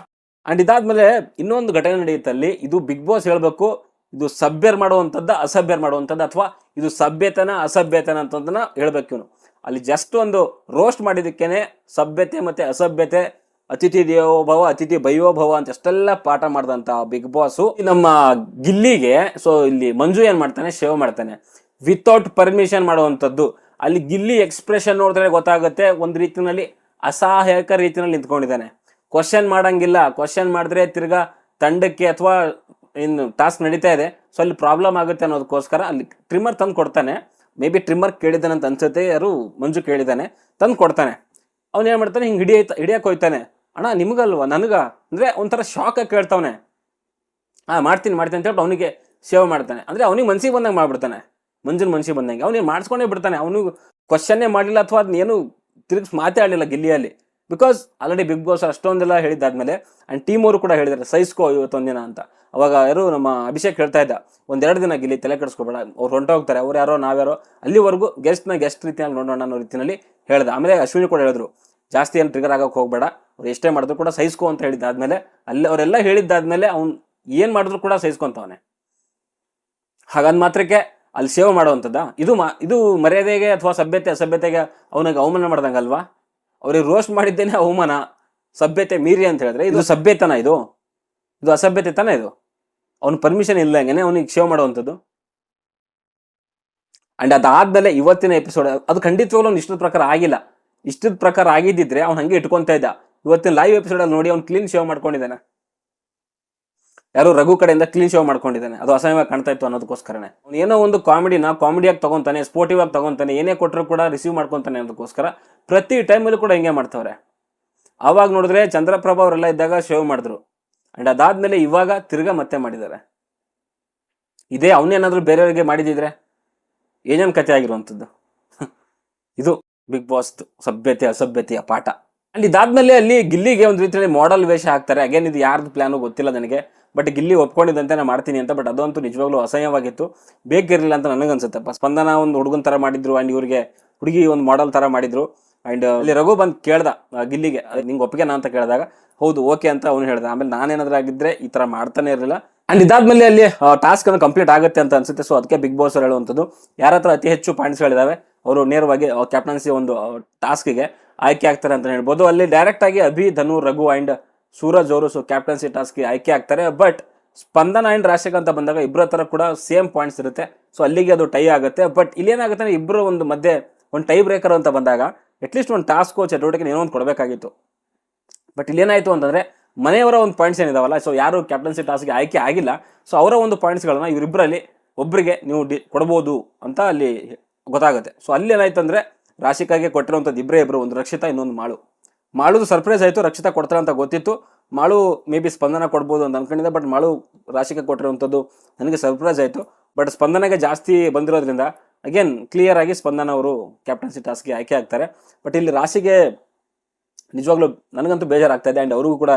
ಅಂಡ್ ಇದಾದ್ಮೇಲೆ ಇನ್ನೊಂದು ಘಟನೆ ನಡೆಯುತ್ತಲ್ಲಿ ಇದು ಬಿಗ್ ಬಾಸ್ ಹೇಳ್ಬೇಕು, ಇದು ಸಭ್ಯರ್ ಮಾಡುವಂಥದ್ದು ಅಸಭ್ಯರ್ ಮಾಡುವಂಥದ್ದು, ಅಥವಾ ಇದು ಸಭ್ಯತನ ಅಸಭ್ಯತನ ಅಂತಂದನ್ನ ಹೇಳ್ಬೇಕು ಇವನು. ಅಲ್ಲಿ ಜಸ್ಟ್ ಒಂದು ರೋಸ್ಟ್ ಮಾಡಿದಕ್ಕೇನೆ ಸಭ್ಯತೆ ಮತ್ತು ಅಸಭ್ಯತೆ, ಅತಿಥಿ ದೇವೋಭವ ಅತಿಥಿ ಭಯೋಭವ ಅಂತ ಅಷ್ಟೆಲ್ಲ ಪಾಠ ಮಾಡಿದಂಥ ಬಿಗ್ ಬಾಸು ನಮ್ಮ ಗಿಲ್ಲಿಗೆ ಸೊ ಇಲ್ಲಿ ಮಂಜು ಏನು ಮಾಡ್ತಾನೆ, ಶೇವ್ ಮಾಡ್ತಾನೆ. ವಿತೌಟ್ ಪರ್ಮಿಷನ್ ಮಾಡುವಂಥದ್ದು. ಅಲ್ಲಿ ಗಿಲ್ಲಿ ಎಕ್ಸ್ಪ್ರೆಷನ್ ನೋಡಿದ್ರೆ ಗೊತ್ತಾಗುತ್ತೆ, ಒಂದು ರೀತಿಯಲ್ಲಿ ಅಸಹಾಯಕ ರೀತಿಯಲ್ಲಿ ನಿಂತ್ಕೊಂಡಿದ್ದಾನೆ. ಕ್ವಶನ್ ಮಾಡೋಂಗಿಲ್ಲ. ಕ್ವಶನ್ ಮಾಡಿದ್ರೆ ತಿರ್ಗಾ ತಂಡಕ್ಕೆ ಅಥವಾ ಇನ್ನು ಟಾಸ್ಕ್ ನಡೀತಾ ಇದೆ. ಸೊ ಅಲ್ಲಿ ಪ್ರಾಬ್ಲಮ್ ಆಗುತ್ತೆ ಅನ್ನೋದಕ್ಕೋಸ್ಕರ ಅಲ್ಲಿ ಟ್ರಿಮ್ಮರ್ ತಂದು ಕೊಡ್ತಾನೆ. ಮೇ ಬಿ ಟ್ರಿಮ್ಮರ್ ಕೇಳಿದ್ದಾನೆ ಅಂತ ಅನ್ಸುತ್ತೆ. ಯಾರು? ಮಂಜು ಕೇಳಿದ್ದಾನೆ. ತಂದು ಕೊಡ್ತಾನೆ. ಅವ್ನು ಏನು ಮಾಡ್ತಾನೆ? ಹಿಂಗೆ ಹಿಡಿಯ ಹಿಡಿಯಕ್ಕೆ ಹೋಯ್ತಾನೆ. ಅಣ್ಣ, ನಿಮಗಲ್ವ? ನನಗ? ಅಂದರೆ ಒಂಥರ ಶಾಕ್ ಆಗಿ ಕೇಳ್ತಾವನೆ. ಹಾಂ, ಮಾಡ್ತೀನಿ ಮಾಡ್ತೀನಿ ಅಂತ ಹೇಳ್ಬಿಟ್ಟು ಅವನಿಗೆ ಸೇವ್ ಮಾಡ್ತಾನೆ. ಅಂದರೆ ಅವನಿಗೆ ಮನ್ಸಿಗೆ ಬಂದಂಗೆ ಮಾಡ್ಬಿಡ್ತಾನೆ. ಮಂಜುನ ಮನುಷ್ಯ ಬಂದಂಗೆ. ಅವನಿಗೆ ಮಾಡಿಸ್ಕೊಂಡೇ ಬಿಡ್ತಾನೆ. ಅವನು ಕ್ವಶನ್ನೇ ಮಾಡಲಿಲ್ಲ ಅಥವಾ ಅದನ್ನ ಏನು ತಿರುಗಿಸಿ ಮಾತಾಡಲಿಲ್ಲ ಗಿಲ್ಲಿಯಲ್ಲಿ. ಬಿಕಾಸ್ ಆಲ್ರೆಡಿ ಬಿಗ್ ಬಾಸ್ ಅಷ್ಟೊಂದೆಲ್ಲ ಹೇಳಿದ್ದಾದ್ಮೇಲೆ ಆ್ಯಂಡ್ ಟೀಮ್ ಅವರು ಕೂಡ ಹೇಳಿದ್ದಾರೆ ಸೈಸ್ಕೋ ಇವತ್ತೊಂದಿನ ಅಂತ. ಅವಾಗ ಯಾರು ನಮ್ಮ ಅಭಿಷೇಕ್ ಹೇಳ್ತಾ ಇದ್ದ, ಒಂದೆರಡು ದಿನ ಗಿಲ್ಲಿ ತಲೆ ಕೆಡಿಸ್ಕೊಬೇಡ. ಅವ್ರು ಹೊಂಟೋಗ್ತಾರೆ. ಅವ್ರು ಯಾರೋ, ನಾವ್ಯಾರೋ, ಅಲ್ಲಿವರೆಗೂ ಗೆಸ್ಟ್ನ ಗೆಸ್ಟ್ ರೀತಿಯಲ್ಲಿ ನೋಡೋಣ ಅನ್ನೋ ರೀತಿಯಲ್ಲಿ ಹೇಳ್ದ. ಆಮೇಲೆ ಅಶ್ವಿನಿ ಕೂಡ ಹೇಳಿದ್ರು, ಜಾಸ್ತಿ ಏನು ಟ್ರಿಗರ್ ಆಗೋಕೆ ಹೋಗಬೇಡ. ಅವ್ರು ಎಷ್ಟೇ ಮಾಡಿದ್ರು ಕೂಡ ಸಹಿಸ್ಕೋ ಅಂತ ಹೇಳಿದ್ದಾದ್ಮೇಲೆ, ಅಲ್ಲಿ ಅವರೆಲ್ಲ ಹೇಳಿದ್ದಾದ್ಮೇಲೆ ಅವ್ನು ಏನು ಮಾಡಿದ್ರು ಕೂಡ ಸಹಿಸ್ಕೊಂತವನೆ ಹಾಗಂದ್ ಮಾತ್ರಕ್ಕೆ ಅಲ್ಲಿ ಸೇವೆ ಮಾಡುವಂಥದ್ದ? ಇದು ಮಾ ಇದು ಮರ್ಯಾದೆಗೆ ಅಥವಾ ಸಭ್ಯತೆ ಅಸಭ್ಯತೆಗೆ ಅವನಿಗೆ ಅವಮಾನ ಮಾಡ್ದಂಗಲ್ವಾ ಅವ್ರಿಗೆ ರೋಸ್ಟ್ ಮಾಡಿದ್ದೇನೆ ಅವಮಾನ, ಸಭ್ಯತೆ ಮೀರಿ ಅಂತ ಹೇಳಿದ್ರೆ ಇದು ಸಭ್ಯತನ ಇದು? ಇದು ಅಸಭ್ಯತೆ ತಾನೇ ಇದು? ಅವನ ಪರ್ಮಿಷನ್ ಇಲ್ಲಂಗೆನೆ ಅವನಿಗೆ ಸೇವ್ ಮಾಡುವಂಥದ್ದು? ಅಂಡ್ ಅದಾದ್ಮೇಲೆ ಇವತ್ತಿನ ಎಪಿಸೋಡ್ ಅದು ಖಂಡಿತವಾಗ್ಲೂ ಅವ್ನು ಇಷ್ಟದ ಪ್ರಕಾರ ಆಗಿಲ್ಲ. ಇಷ್ಟದ ಪ್ರಕಾರ ಆಗಿದ್ದಿದ್ರೆ ಅವ್ನು ಹಂಗೆ ಇಟ್ಕೊಂತ ಇದ್ದ. ಇವತ್ತಿನ ಲೈವ್ ಎಪಿಸೋಡಲ್ಲಿ ನೋಡಿ ಅವ್ನು ಕ್ಲೀನ್ ಶೇವ್ ಮಾಡ್ಕೊಂಡಿದ್ದಾನೆ. ಯಾರು ರಘು ಕಡೆಯಿಂದ ಕ್ಲೀನ್ ಶೋ ಮಾಡ್ಕೊಂಡಿದ್ದಾನೆ. ಅದು ಅಸಹ್ಯವಾಗಿ ಕಾಣ್ತಾ ಇತ್ತು ಅನ್ನೋದಕ್ಕೋಸ್ಕರನೇ. ಏನೋ ಒಂದು ಕಾಮಿಡಿನ ಕಾಮಿಡಿಯಾಗಿ ತಗೊಂತಾನೆ ಸ್ಪೋರ್ಟಿವ್ ಆಗಿ ತಗೊಂತಾನೆ, ಏನೇ ಕೊಟ್ಟರು ಕೂಡ ರಿಸೀವ್ ಮಾಡ್ಕೊತಾನೆ ಅನ್ನೋದಕ್ಕೋಸ್ಕರ ಪ್ರತಿ ಟೈಮಲ್ಲೂ ಕೂಡ ಹಿಂಗೆ ಮಾಡ್ತಾವ್ರೆ. ಆವಾಗ ನೋಡಿದ್ರೆ ಚಂದ್ರಪ್ರಭಾ ಅವರೆಲ್ಲ ಇದ್ದಾಗ ಶೋ ಮಾಡಿದ್ರು. ಅಂಡ್ ಅದಾದ್ಮೇಲೆ ಇವಾಗ ತಿರ್ಗಾ ಮತ್ತೆ ಮಾಡಿದ್ದಾರೆ. ಇದೇ ಅವನೇನಾದ್ರೂ ಬೇರೆಯವರಿಗೆ ಮಾಡಿದಿದ್ರೆ ಏನೇನು ಕತೆ ಆಗಿರುವಂಥದ್ದು? ಇದು ಬಿಗ್ ಬಾಸ್ ಸಭ್ಯತೆ ಅಸಭ್ಯತೆಯ ಪಾಠ. ಅಲ್ಲಿ ಇದಾದ್ಮೇಲೆ ಅಲ್ಲಿ ಗಿಲ್ಲಿಗೆ ಒಂದು ರೀತಿಯಲ್ಲಿ ಮಾಡೆಲ್ ವೇಷ ಹಾಕ್ತಾರೆ. ಅಗೇನ್ ಇದು ಯಾರ್ದು ಪ್ಲಾನು ಗೊತ್ತಿಲ್ಲ ನನಗೆ. ಬಟ್ ಗಿಲ್ಲಿ ಒಪ್ಕೊಂಡಿದ್ದಂತೆ ನಾನು ಮಾಡ್ತೀನಿ ಅಂತ, ಬಟ್ ಅದಂತೂ ನಿಜವಾಗ್ಲೂ ಅಸಹ್ಯವಾಗಿತ್ತು. ಬೇಕಿರಲಿಲ್ಲ ಅಂತ ನನಗನ್ಸುತ್ತಪ್ಪ ಸ್ಪಂದನ ಒಂದು ಹುಡುಗನ ಥರ ಮಾಡಿದ್ರು ಆ್ಯಂಡ್ ಇವ್ರಿಗೆ ಹುಡುಗಿ ಒಂದು ಮಾಡೆಲ್ ಥರ ಮಾಡಿದ್ರು. ಆ್ಯಂಡ್ ಅಲ್ಲಿ ರಘು ಬಂದು ಕೇಳ್ದ ಗಿಲ್ಲಿಗೆ ನಿಂಗೆ ಒಪ್ಪಿಗೆನಾ ಅಂತ ಕೇಳಿದಾಗ, ಹೌದು ಓಕೆ ಅಂತ ಅವನು ಹೇಳ್ದ. ಆಮೇಲೆ ನಾನೇನಾದ್ರೂ ಆಗಿದ್ರೆ ಈ ಥರ ಮಾಡ್ತಾನೆ ಇರಲಿಲ್ಲ. ಅಂಡ್ ಇದಾದ್ಮೇಲೆ ಅಲ್ಲಿ ಟಾಸ್ಕ್ ಅನ್ನು ಕಂಪ್ಲೀಟ್ ಆಗುತ್ತೆ ಅಂತ ಅನ್ಸುತ್ತೆ. ಸೊ ಅದಕ್ಕೆ ಬಿಗ್ ಬಾಸ್ ಹೇಳುವಂಥದ್ದು, ಯಾರ ಹತ್ರ ಅತಿ ಹೆಚ್ಚು ಪಾಯಿಂಟ್ಸ್ ಗಳಿದಾವೆ, ಅವರು ನೇರವಾಗಿ ಕ್ಯಾಪ್ಟನ್ಸಿ ಒಂದು ಟಾಸ್ಕ್ಗೆ ಆಯ್ಕೆ ಆಗ್ತಾರೆ ಅಂತ ಹೇಳ್ಬೋದು. ಅಲ್ಲಿ ಡೈರೆಕ್ಟ್ ಆಗಿ ಅಭಿ, ಧನು, ರಘು ಅಂಡ್ ಸೂರಜ್ ಅವರು ಸೊ ಕ್ಯಾಪ್ಟನ್ಸಿ ಟಾಸ್ಕ್ಗೆ ಆಯ್ಕೆ ಆಗ್ತಾರೆ. ಬಟ್ ಸ್ಪಂದನ ಅಂಡ್ ರಾಶಿಕ್ ಅಂತ ಬಂದಾಗ ಇಬ್ಬರ ಹತ್ರ ಕೂಡ ಸೇಮ್ ಪಾಯಿಂಟ್ಸ್ ಇರುತ್ತೆ. ಸೊ ಅಲ್ಲಿಗೆ ಅದು ಟೈ ಆಗುತ್ತೆ. ಬಟ್ ಇಲ್ಲೇನಾಗುತ್ತೆ ಅಂದ್ರೆ ಇಬ್ಬರು ಒಂದು ಮಧ್ಯೆ ಒಂದು ಟೈ ಬ್ರೇಕರ್ ಅಂತ ಬಂದಾಗ ಅಟ್ಲೀಸ್ಟ್ ಒಂದು ಟಾಸ್ಕೋ ಚಟುವಟಿಕೆ ಏನೋ ಒಂದು ಕೊಡಬೇಕಾಗಿತ್ತು. ಬಟ್ ಇಲ್ಲೇನಾಯಿತು ಅಂತಂದ್ರೆ ಮನೆಯವರ ಒಂದು ಪಾಯಿಂಟ್ಸ್ ಏನಿದಾವಲ್ಲ ಸೊ ಯಾರು ಕ್ಯಾಪ್ಟನ್ಸಿ ಟಾಸ್ಕ್ಗೆ ಆಯ್ಕೆ ಆಗಿಲ್ಲ ಸೊ ಅವರ ಒಂದು ಪಾಯಿಂಟ್ಸ್ಗಳನ್ನ ಇವರಿಬ್ಬರಲ್ಲಿ ಒಬ್ಬರಿಗೆ ನೀವು ಡಿ ಕೊಡ್ಬೋದು ಅಂತ ಅಲ್ಲಿ ಗೊತ್ತಾಗುತ್ತೆ. ಸೊ ಅಲ್ಲಿ ಏನಾಯ್ತು ಅಂದ್ರೆ ರಾಶಿಕಾಗೆ ಕೊಟ್ಟಿರುವಂಥದ್ದು ಇಬ್ಬರೇ ಇಬ್ಬರು ಒಂದು ರಕ್ಷಿತ ಇನ್ನೊಂದು ಮಾಳು. ಮಾಳುದು ಸರ್ಪ್ರೈಸ್ ಆಯಿತು, ರಕ್ಷಿತಾ ಕೊಡ್ತಾರೆ ಅಂತ ಗೊತ್ತಿತ್ತು. ಮಾಳು ಮೇ ಬಿ ಸ್ಪಂದನ ಕೊಡ್ಬೋದು ಅಂತ ಅನ್ಕೊಂಡಿದ್ದೆ ಬಟ್ ಮಾಳು ರಾಶಿಗೆ ಕೊಟ್ಟಿರುವಂಥದ್ದು ನನಗೆ ಸರ್ಪ್ರೈಸ್ ಆಯಿತು. ಬಟ್ ಸ್ಪಂದನೆಗೆ ಜಾಸ್ತಿ ಬಂದಿರೋದ್ರಿಂದ ಅಗೇನ್ ಕ್ಲಿಯರ್ ಆಗಿ ಸ್ಪಂದನ ಅವರು ಕ್ಯಾಪ್ಟನ್ಸಿ ಟಾಸ್ಕ್ಗೆ ಆಯ್ಕೆ ಆಗ್ತಾರೆ. ಬಟ್ ಇಲ್ಲಿ ರಾಶಿಗೆ ನಿಜವಾಗ್ಲೂ ನನಗಂತೂ ಬೇಜಾರಾಗ್ತಾ ಇದೆ ಆ್ಯಂಡ್ ಅವ್ರಿಗೂ ಕೂಡ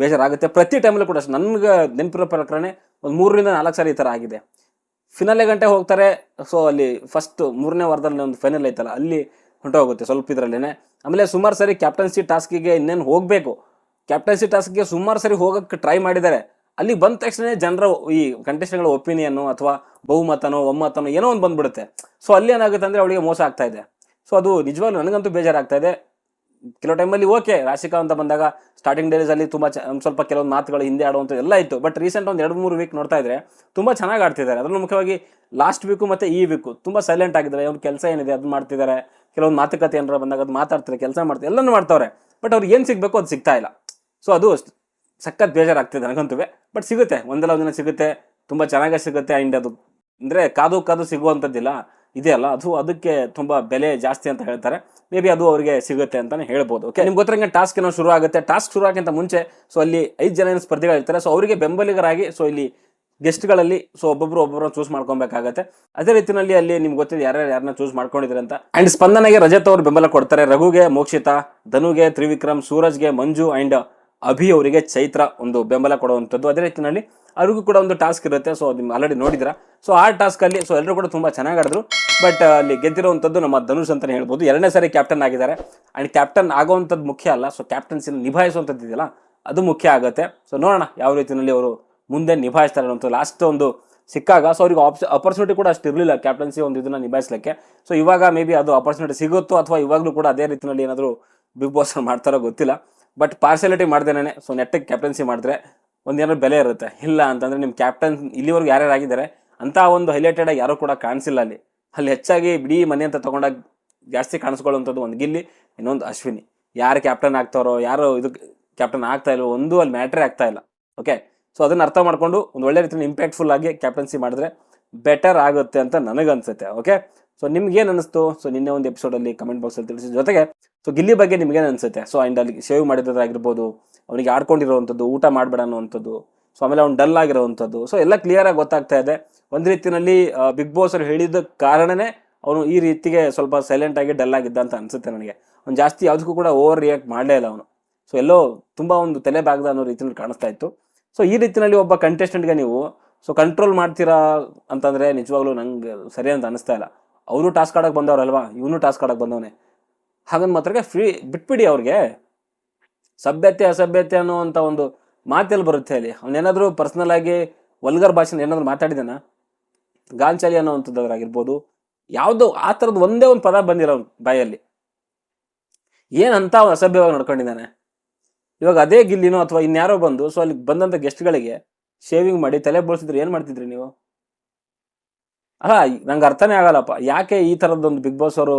ಬೇಜಾರಾಗುತ್ತೆ. ಪ್ರತಿ ಟೈಮಲ್ಲೂ ಕೂಡ ನನಗೆ ನೆನಪಿರೋ ಪ್ರಕಾರನೇ ಒಂದು ಮೂರರಿಂದ ನಾಲ್ಕು ಸಾರಿ ಈ ಥರ ಆಗಿದೆ. ಫಿನಾಲೆ ಗಂಟೆ ಹೋಗ್ತಾರೆ ಸೊ ಅಲ್ಲಿ ಫಸ್ಟ್ ಮೂರನೇ ವಾರದಲ್ಲಿ ಒಂದು ಫೈನಲ್ ಐತಲ್ಲ, ಅಲ್ಲಿ ಹೊಂಟೋಗುತ್ತೆ ಸ್ವಲ್ಪ ಇದರಲ್ಲೇನೆ. ಆಮೇಲೆ ಸುಮಾರು ಸರಿ ಕ್ಯಾಪ್ಟನ್ಸಿ ಟಾಸ್ಕಿಗೆ ಇನ್ನೇನು ಹೋಗಬೇಕು. ಕ್ಯಾಪ್ಟನ್ಸಿ ಟಾಸ್ಕ್ಗೆ ಸುಮಾರು ಸರಿ ಹೋಗೋಕ್ಕೆ ಟ್ರೈ ಮಾಡಿದ್ದಾರೆ. ಅಲ್ಲಿ ಬಂದ ತಕ್ಷಣ ಜನರ ಈ ಕಂಟೆಸ್ಟ್ಗಳ ಒಪಿನಿಯನ್ನು ಅಥವಾ ಬಹುಮತನೋ, ಒಮ್ಮತನೋ ಏನೋ ಒಂದು ಬಂದ್ಬಿಡುತ್ತೆ. ಸೊ ಅಲ್ಲಿ ಏನಾಗುತ್ತೆ ಅಂದರೆ ಅವಳಿಗೆ ಮೋಸ ಆಗ್ತಾ ಇದೆ. ಸೊ ಅದು ನಿಜವಾಗ್ಲೂ ನನಗಂತೂ ಬೇಜಾರಾಗ್ತಾ ಇದೆ. ಕೆಲವು ಟೈಮಲ್ಲಿ ಓಕೆ ರಾಶಿಕಾ ಅಂತ ಬಂದಾಗ ಸ್ಟಾರ್ಟಿಂಗ್ ಡೇಸ್ ಅಲ್ಲಿ ತುಂಬಾ ಸ್ವಲ್ಪ ಕೆಲವೊಂದು ಮಾತುಗಳು ಹಿಂದೆ ಆಡುವಂಥ ಎಲ್ಲ ಇತ್ತು. ಬಟ್ ರೀಸೆಂಟ್ ಒಂದು ಎರಡು, ಮೂರು ವೀಕ್ ನೋಡ್ತಾ ಇದ್ರೆ ತುಂಬಾ ಚೆನ್ನಾಗಿ ಆಡ್ತಿದ್ದಾರೆ. ಅದರಲ್ಲೂ ಮುಖ್ಯವಾಗಿ ಲಾಸ್ಟ್ ವೀಕು ಮತ್ತೆ ಈ ವೀಕು ತುಂಬಾ ಸೈಲೆಂಟ್ ಆಗಿದ್ದಾರೆ. ಏನು ಕೆಲಸ ಏನಿದೆ ಅದು ಮಾಡ್ತಿದ್ದಾರೆ. ಕೆಲವೊಂದು ಮಾತುಕತೆ ಏನಾರ ಬಂದಾಗ ಅದು ಮಾತಾಡ್ತಾರೆ, ಕೆಲಸ ಮಾಡ್ತಾರೆ ಎಲ್ಲನೂ ಮಾಡ್ತಾವ್ರೆ. ಬಟ್ ಅವ್ರು ಏನು ಸಿಗಬೇಕು ಅದು ಸಿಗ್ತಾ ಇಲ್ಲ. ಸೊ ಅದು ಸಖತ್ ಬೇಜಾರಾಗ್ತಿದೆ ನನಗಂತೂ. ಬಟ್ ಸಿಗುತ್ತೆ. ಒಂದಲ್ಲ ಒಂದಿನ ಸಿಗುತ್ತೆ. ತುಂಬಾ ಚೆನ್ನಾಗೇ ಸಿಗುತ್ತೆ. ಆ್ಯಂಡ್ ಅದು ಅಂದರೆ ಕಾದು ಕಾದು ಸಿಗುವಂಥದ್ದಿಲ್ಲ. ಇದೆಯಲ್ಲ ಅದು ಅದಕ್ಕೆ ತುಂಬ ಬೆಲೆ ಜಾಸ್ತಿ ಅಂತ ಹೇಳ್ತಾರೆ. ಮೇ ಬಿ ಅದು ಅವರಿಗೆ ಸಿಗುತ್ತೆ ಅಂತಲೇ ಹೇಳ್ಬೋದು. ಓಕೆ ನಿಮ್ಗೆ ಗೊತ್ತಿರಂಗೆ ಟಾಸ್ಕ್ ಏನೋ ಶುರು ಆಗುತ್ತೆ. ಟಾಸ್ಕ್ ಶುರು ಆಗಿಂತ ಮುಂಚೆ ಸೊ ಅಲ್ಲಿ ಐದು ಜನ ಏನು ಸ್ಪರ್ಧಿಗಳಿರ್ತಾರೆ ಸೊ ಅವರಿಗೆ ಬೆಂಬಲಿಗರಾಗಿ ಸೊ ಇಲ್ಲಿ ಗೆಸ್ಟ್ಗಳಲ್ಲಿ ಸೊ ಒಬ್ಬೊಬ್ರು ಒಬ್ಬೊಬ್ಬರನ್ನ ಚೂಸ್ ಮಾಡ್ಕೊಬೇಕಾಗತ್ತೆ. ಅದೇ ರೀತಿಯಲ್ಲಿ ಅಲ್ಲಿ ನಿಮ್ಗೆ ಗೊತ್ತಿದೆ ಯಾರ್ಯಾರು ಯಾರನ್ನ ಚೂಸ್ ಮಾಡ್ಕೊಂಡಿದ್ರೆ ಅಂತ. ಅಂಡ್ ಸ್ಪಂದನೆಗೆ ರಜತ್ ಅವರು ಬೆಂಬಲ ಕೊಡ್ತಾರೆ. ರಘುಗೆ, ಮೋಕ್ಷಿತಾ, ಧನುಗೆ, ತ್ರಿವಿಕ್ರಮ್, ಸೂರಜ್ಗೆ, ಮಂಜು ಅಂಡ್ ಅಭಿ ಅವರಿಗೆ ಚೈತ್ರ ಒಂದು ಬೆಂಬಲ ಕೊಡುವಂಥದ್ದು. ಅದೇ ರೀತಿಯಲ್ಲಿ ಅವ್ರಿಗೂ ಕೂಡ ಒಂದು ಟಾಸ್ಕ್ ಇರುತ್ತೆ. ಸೊ ನಿಮ್ಗೆ ಆಲ್ರೆಡಿ ನೋಡಿದ್ರ ಸೊ ಆ ಟಾಸ್ಕ್ ಅಲ್ಲಿ ಸೊ ಎಲ್ಲರೂ ಕೂಡ ತುಂಬಾ ಚೆನ್ನಾಗಿ ಆಡಿದ್ರು. ಬಟ್ ಅಲ್ಲಿ ಗೆದ್ದಿರುವಂಥದ್ದು ನಮ್ಮ ಧನುಷ್ ಅಂತಲೇ ಹೇಳ್ಬೋದು. ಎರಡನೇ ಸಾರಿ ಕ್ಯಾಪ್ಟನ್ ಆಗಿದ್ದಾರೆ. ಅಂಡ್ ಕ್ಯಾಪ್ಟನ್ ಆಗುವಂಥದ್ದು ಮುಖ್ಯ ಅಲ್ಲ. ಸೊ ಕ್ಯಾಪ್ಟನ್ಸಿನ ನಿಭಾಯಿಸುವಂಥದ್ದು ಇದೆಯಲ್ಲ, ಅದು ಮುಖ್ಯ ಆಗುತ್ತೆ. ಸೊ ನೋಡೋಣ ಯಾವ ರೀತಿಯಲ್ಲಿ ಅವರು ಮುಂದೆ ನಿಭಾಯಿಸ್ತಾರೆ ಅಂತ ಲಾಸ್ಟ್ ಒಂದು ಸಿಕ್ಕಾಗ. ಸೊ ಅವ್ರಿಗೆ ಆಪ್ಸ್ ಅಪರ್ಚುನಿಟಿ ಕೂಡ ಅಷ್ಟು ಇರಲಿಲ್ಲ ಕ್ಯಾಪ್ಟನ್ಸಿ ಒಂದು ಇದನ್ನು ನಿಭಾಯಿಸಲಿಕ್ಕೆ. ಸೊ ಇವಾಗ ಮೇ ಬಿ ಅದು ಅಪರ್ಚುನಿಟಿ ಸಿಗುತ್ತೋ ಅಥವಾ ಇವಾಗಲೂ ಕೂಡ ಅದೇ ರೀತಿಯಲ್ಲಿ ಏನಾದರೂ ಬಿಗ್ ಬಾಸ್ ಮಾಡ್ತಾರೋ ಗೊತ್ತಿಲ್ಲ. ಬಟ್ ಪಾರ್ಶಾಲಿಟಿ ಮಾಡ್ದೇನೆ ಸೊ ನೆಟ್ಟಿಗೆ ಕ್ಯಾಪ್ಟನ್ಸಿ ಮಾಡಿದ್ರೆ ಒಂದೇನಾದ್ರು ಬೆಲೆ ಇರುತ್ತೆ. ಇಲ್ಲ ಅಂತಂದರೆ ನಿಮ್ಮ ಕ್ಯಾಪ್ಟನ್ ಇಲ್ಲಿವರೆಗೂ ಯಾರ್ಯಾರು ಆಗಿದ್ದಾರೆ ಅಂತ ಒಂದು ಹೈಲೈಟೆಡ್ ಯಾರು ಕೂಡ ಕಾಣಿಸಿಲ್ಲ ಅಲ್ಲಿ. ಅಲ್ಲಿ ಹೆಚ್ಚಾಗಿ ಬಿಡಿ ಮನೆ ಅಂತ ತಗೊಂಡಾಗ ಜಾಸ್ತಿ ಕಾಣಿಸ್ಕೊಳ್ಳುವಂಥದ್ದು ಒಂದು ಗಿಲ್ಲಿ, ಇನ್ನೊಂದು ಅಶ್ವಿನಿ. ಯಾರು ಕ್ಯಾಪ್ಟನ್ ಆಗ್ತಾರೋ, ಯಾರು ಇದು ಕ್ಯಾಪ್ಟನ್ ಆಗ್ತಾ ಇಲ್ಲ ಒಂದು ಅಲ್ಲಿ ಮ್ಯಾಟ್ರೇ ಆಗ್ತಾ ಇಲ್ಲ. ಓಕೆ ಸೊ ಅದನ್ನು ಅರ್ಥ ಮಾಡಿಕೊಂಡು ಒಂದು ಒಳ್ಳೆ ರೀತಿಯಲ್ಲಿ ಇಂಪ್ಯಾಕ್ಟ್ಫುಲ್ ಆಗಿ ಕ್ಯಾಪ್ಟನ್ಸಿ ಮಾಡಿದ್ರೆ ಬೆಟರ್ ಆಗುತ್ತೆ ಅಂತ ನನಗನ್ಸುತ್ತೆ. ಓಕೆ ಸೊ ನಿಮ್ಗೆ ಏನು ಅನಿಸ್ತು? ಸೊ ನಿನ್ನೆ ಒಂದು ಎಪಿಸೋಡಲ್ಲಿ ಕಮೆಂಟ್ ಬಾಕ್ಸಲ್ಲಿ ತಿಳಿಸಿದ ಜೊತೆಗೆ ಸೊ ಗಿಲ್ಲಿ ಬಗ್ಗೆ ನಿಮ್ಗೆ ಅನಿಸುತ್ತೆ? ಸೊ ಆ್ಯಂಡ್ ಅಲ್ಲಿ ಸೇವ್ ಮಾಡಿರೋದಾಗಿರ್ಬೋದು ಅವನಿಗೆ ಆಡ್ಕೊಂಡಿರೋವಂಥದ್ದು, ಊಟ ಮಾಡಬೇಡ ಅನ್ನುವಂಥದ್ದು ಸೊ ಆಮೇಲೆ ಅವ್ನು ಡಲ್ ಆಗಿರೋವಂಥದ್ದು ಸೊ ಎಲ್ಲ ಕ್ಲಿಯರ್ ಆಗಿ ಗೊತ್ತಾಗ್ತಾ ಇದೆ. ಒಂದು ರೀತಿಯಲ್ಲಿ ಬಿಗ್ ಬಾಸ್ ಅವ್ರು ಹೇಳಿದ ಕಾರಣನೇ ಅವನು ಈ ರೀತಿಗೆ ಸ್ವಲ್ಪ ಸೈಲೆಂಟ್ ಆಗಿ ಡಲ್ ಆಗಿದ್ದ ಅಂತ ಅನ್ಸುತ್ತೆ ನನಗೆ. ಅವ್ನು ಜಾಸ್ತಿ ಯಾವುದಕ್ಕೂ ಕೂಡ ಓವರ್ ರಿಯಾಕ್ಟ್ ಮಾಡಲೇ ಇಲ್ಲ ಅವನು. ಸೊ ಎಲ್ಲೋ ತುಂಬ ಒಂದು ತಲೆ ಬಾಗ್ದ ಅನ್ನೋ ರೀತಿಯಲ್ಲಿ ಕಾಣಿಸ್ತಾ ಇತ್ತು. ಸೊ ಈ ರೀತಿಯಲ್ಲಿ ಒಬ್ಬ ಕಂಟೆಸ್ಟೆಂಟ್ಗೆ ನೀವು ಸೊ ಕಂಟ್ರೋಲ್ ಮಾಡ್ತೀರಾ ಅಂತಂದ್ರೆ ನಿಜವಾಗ್ಲೂ ನಂಗೆ ಸರಿ ಅಂತ ಅನಿಸ್ತಾ ಇಲ್ಲ. ಅವರು ಟಾಸ್ಕ್ ಆಡೋಕೆ ಬಂದವರಲ್ವಾ? ಇವನು ಟಾಸ್ಕ್ ಆಡೋಕೆ ಬಂದವನೇ. ಹಾಗಂದ್ ಮಾತ್ರಕ್ಕೆ ಫ್ರೀ ಬಿಟ್ಬಿಡಿ ಅವ್ರಿಗೆ. ಸಭ್ಯತೆ, ಅಸಭ್ಯತೆ ಅನ್ನುವಂಥ ಒಂದು ಮಾತೆಲ್ಲಿ ಬರುತ್ತೆ ಅಲ್ಲಿ. ಅವನೇನಾದರೂ ಪರ್ಸ್ನಲ್ ಆಗಿ ವಲ್ಗರ್ ಭಾಷೆನ ಏನಾದರೂ ಮಾತಾಡಿದಾನ? ಗಾಲ್ಚಾಲಿ ಅನ್ನೋವಂಥದ್ದಾಗಿರ್ಬೋದು ಯಾವುದೋ ಆ ಥರದ್ದು ಒಂದೇ ಒಂದು ಪದ ಬಂದಿಲ್ಲ ಅವ್ನ ಬಾಯಲ್ಲಿ. ಏನಂತ ಅವ್ನು ಅಸಭ್ಯವಾಗಿ ನಡ್ಕೊಂಡಿದ್ದಾನೆ? ಇವಾಗ ಅದೇ ಗಿಲ್ಲಿನೋ ಅಥವಾ ಇನ್ಯಾರೋ ಬಂದು ಸೊ ಅಲ್ಲಿ ಬಂದಂಥ ಗೆಸ್ಟ್ಗಳಿಗೆ ಶೇವಿಂಗ್ ಮಾಡಿ, ತಲೆ ಬೋಳ್ಸಿದ್ರೆ ಏನು ಮಾಡ್ತಿದ್ರಿ ನೀವು? ಅಲ್ಲ, ನಂಗೆ ಅರ್ಥನೇ ಆಗಲ್ಲಪ್ಪ. ಯಾಕೆ ಈ ಥರದ್ದೊಂದು ಬಿಗ್ ಬಾಸ್ ಅವರು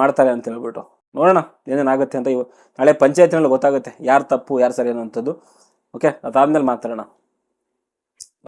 ಮಾಡ್ತಾರೆ ಅಂತ ಹೇಳ್ಬಿಟ್ಟು. ನೋಡೋಣ ಏನೇನಾಗುತ್ತೆ ಅಂತ ಇವು ನಾಳೆ ಪಂಚಾಯತಿನಲ್ಲಿ ಗೊತ್ತಾಗುತ್ತೆ ಯಾರು ತಪ್ಪು, ಯಾರು ಸರಿ ಅನ್ನೋಂಥದ್ದು ಓಕೆ, ಅದಾದ್ಮೇಲೆ ಮಾತಾಡೋಣ.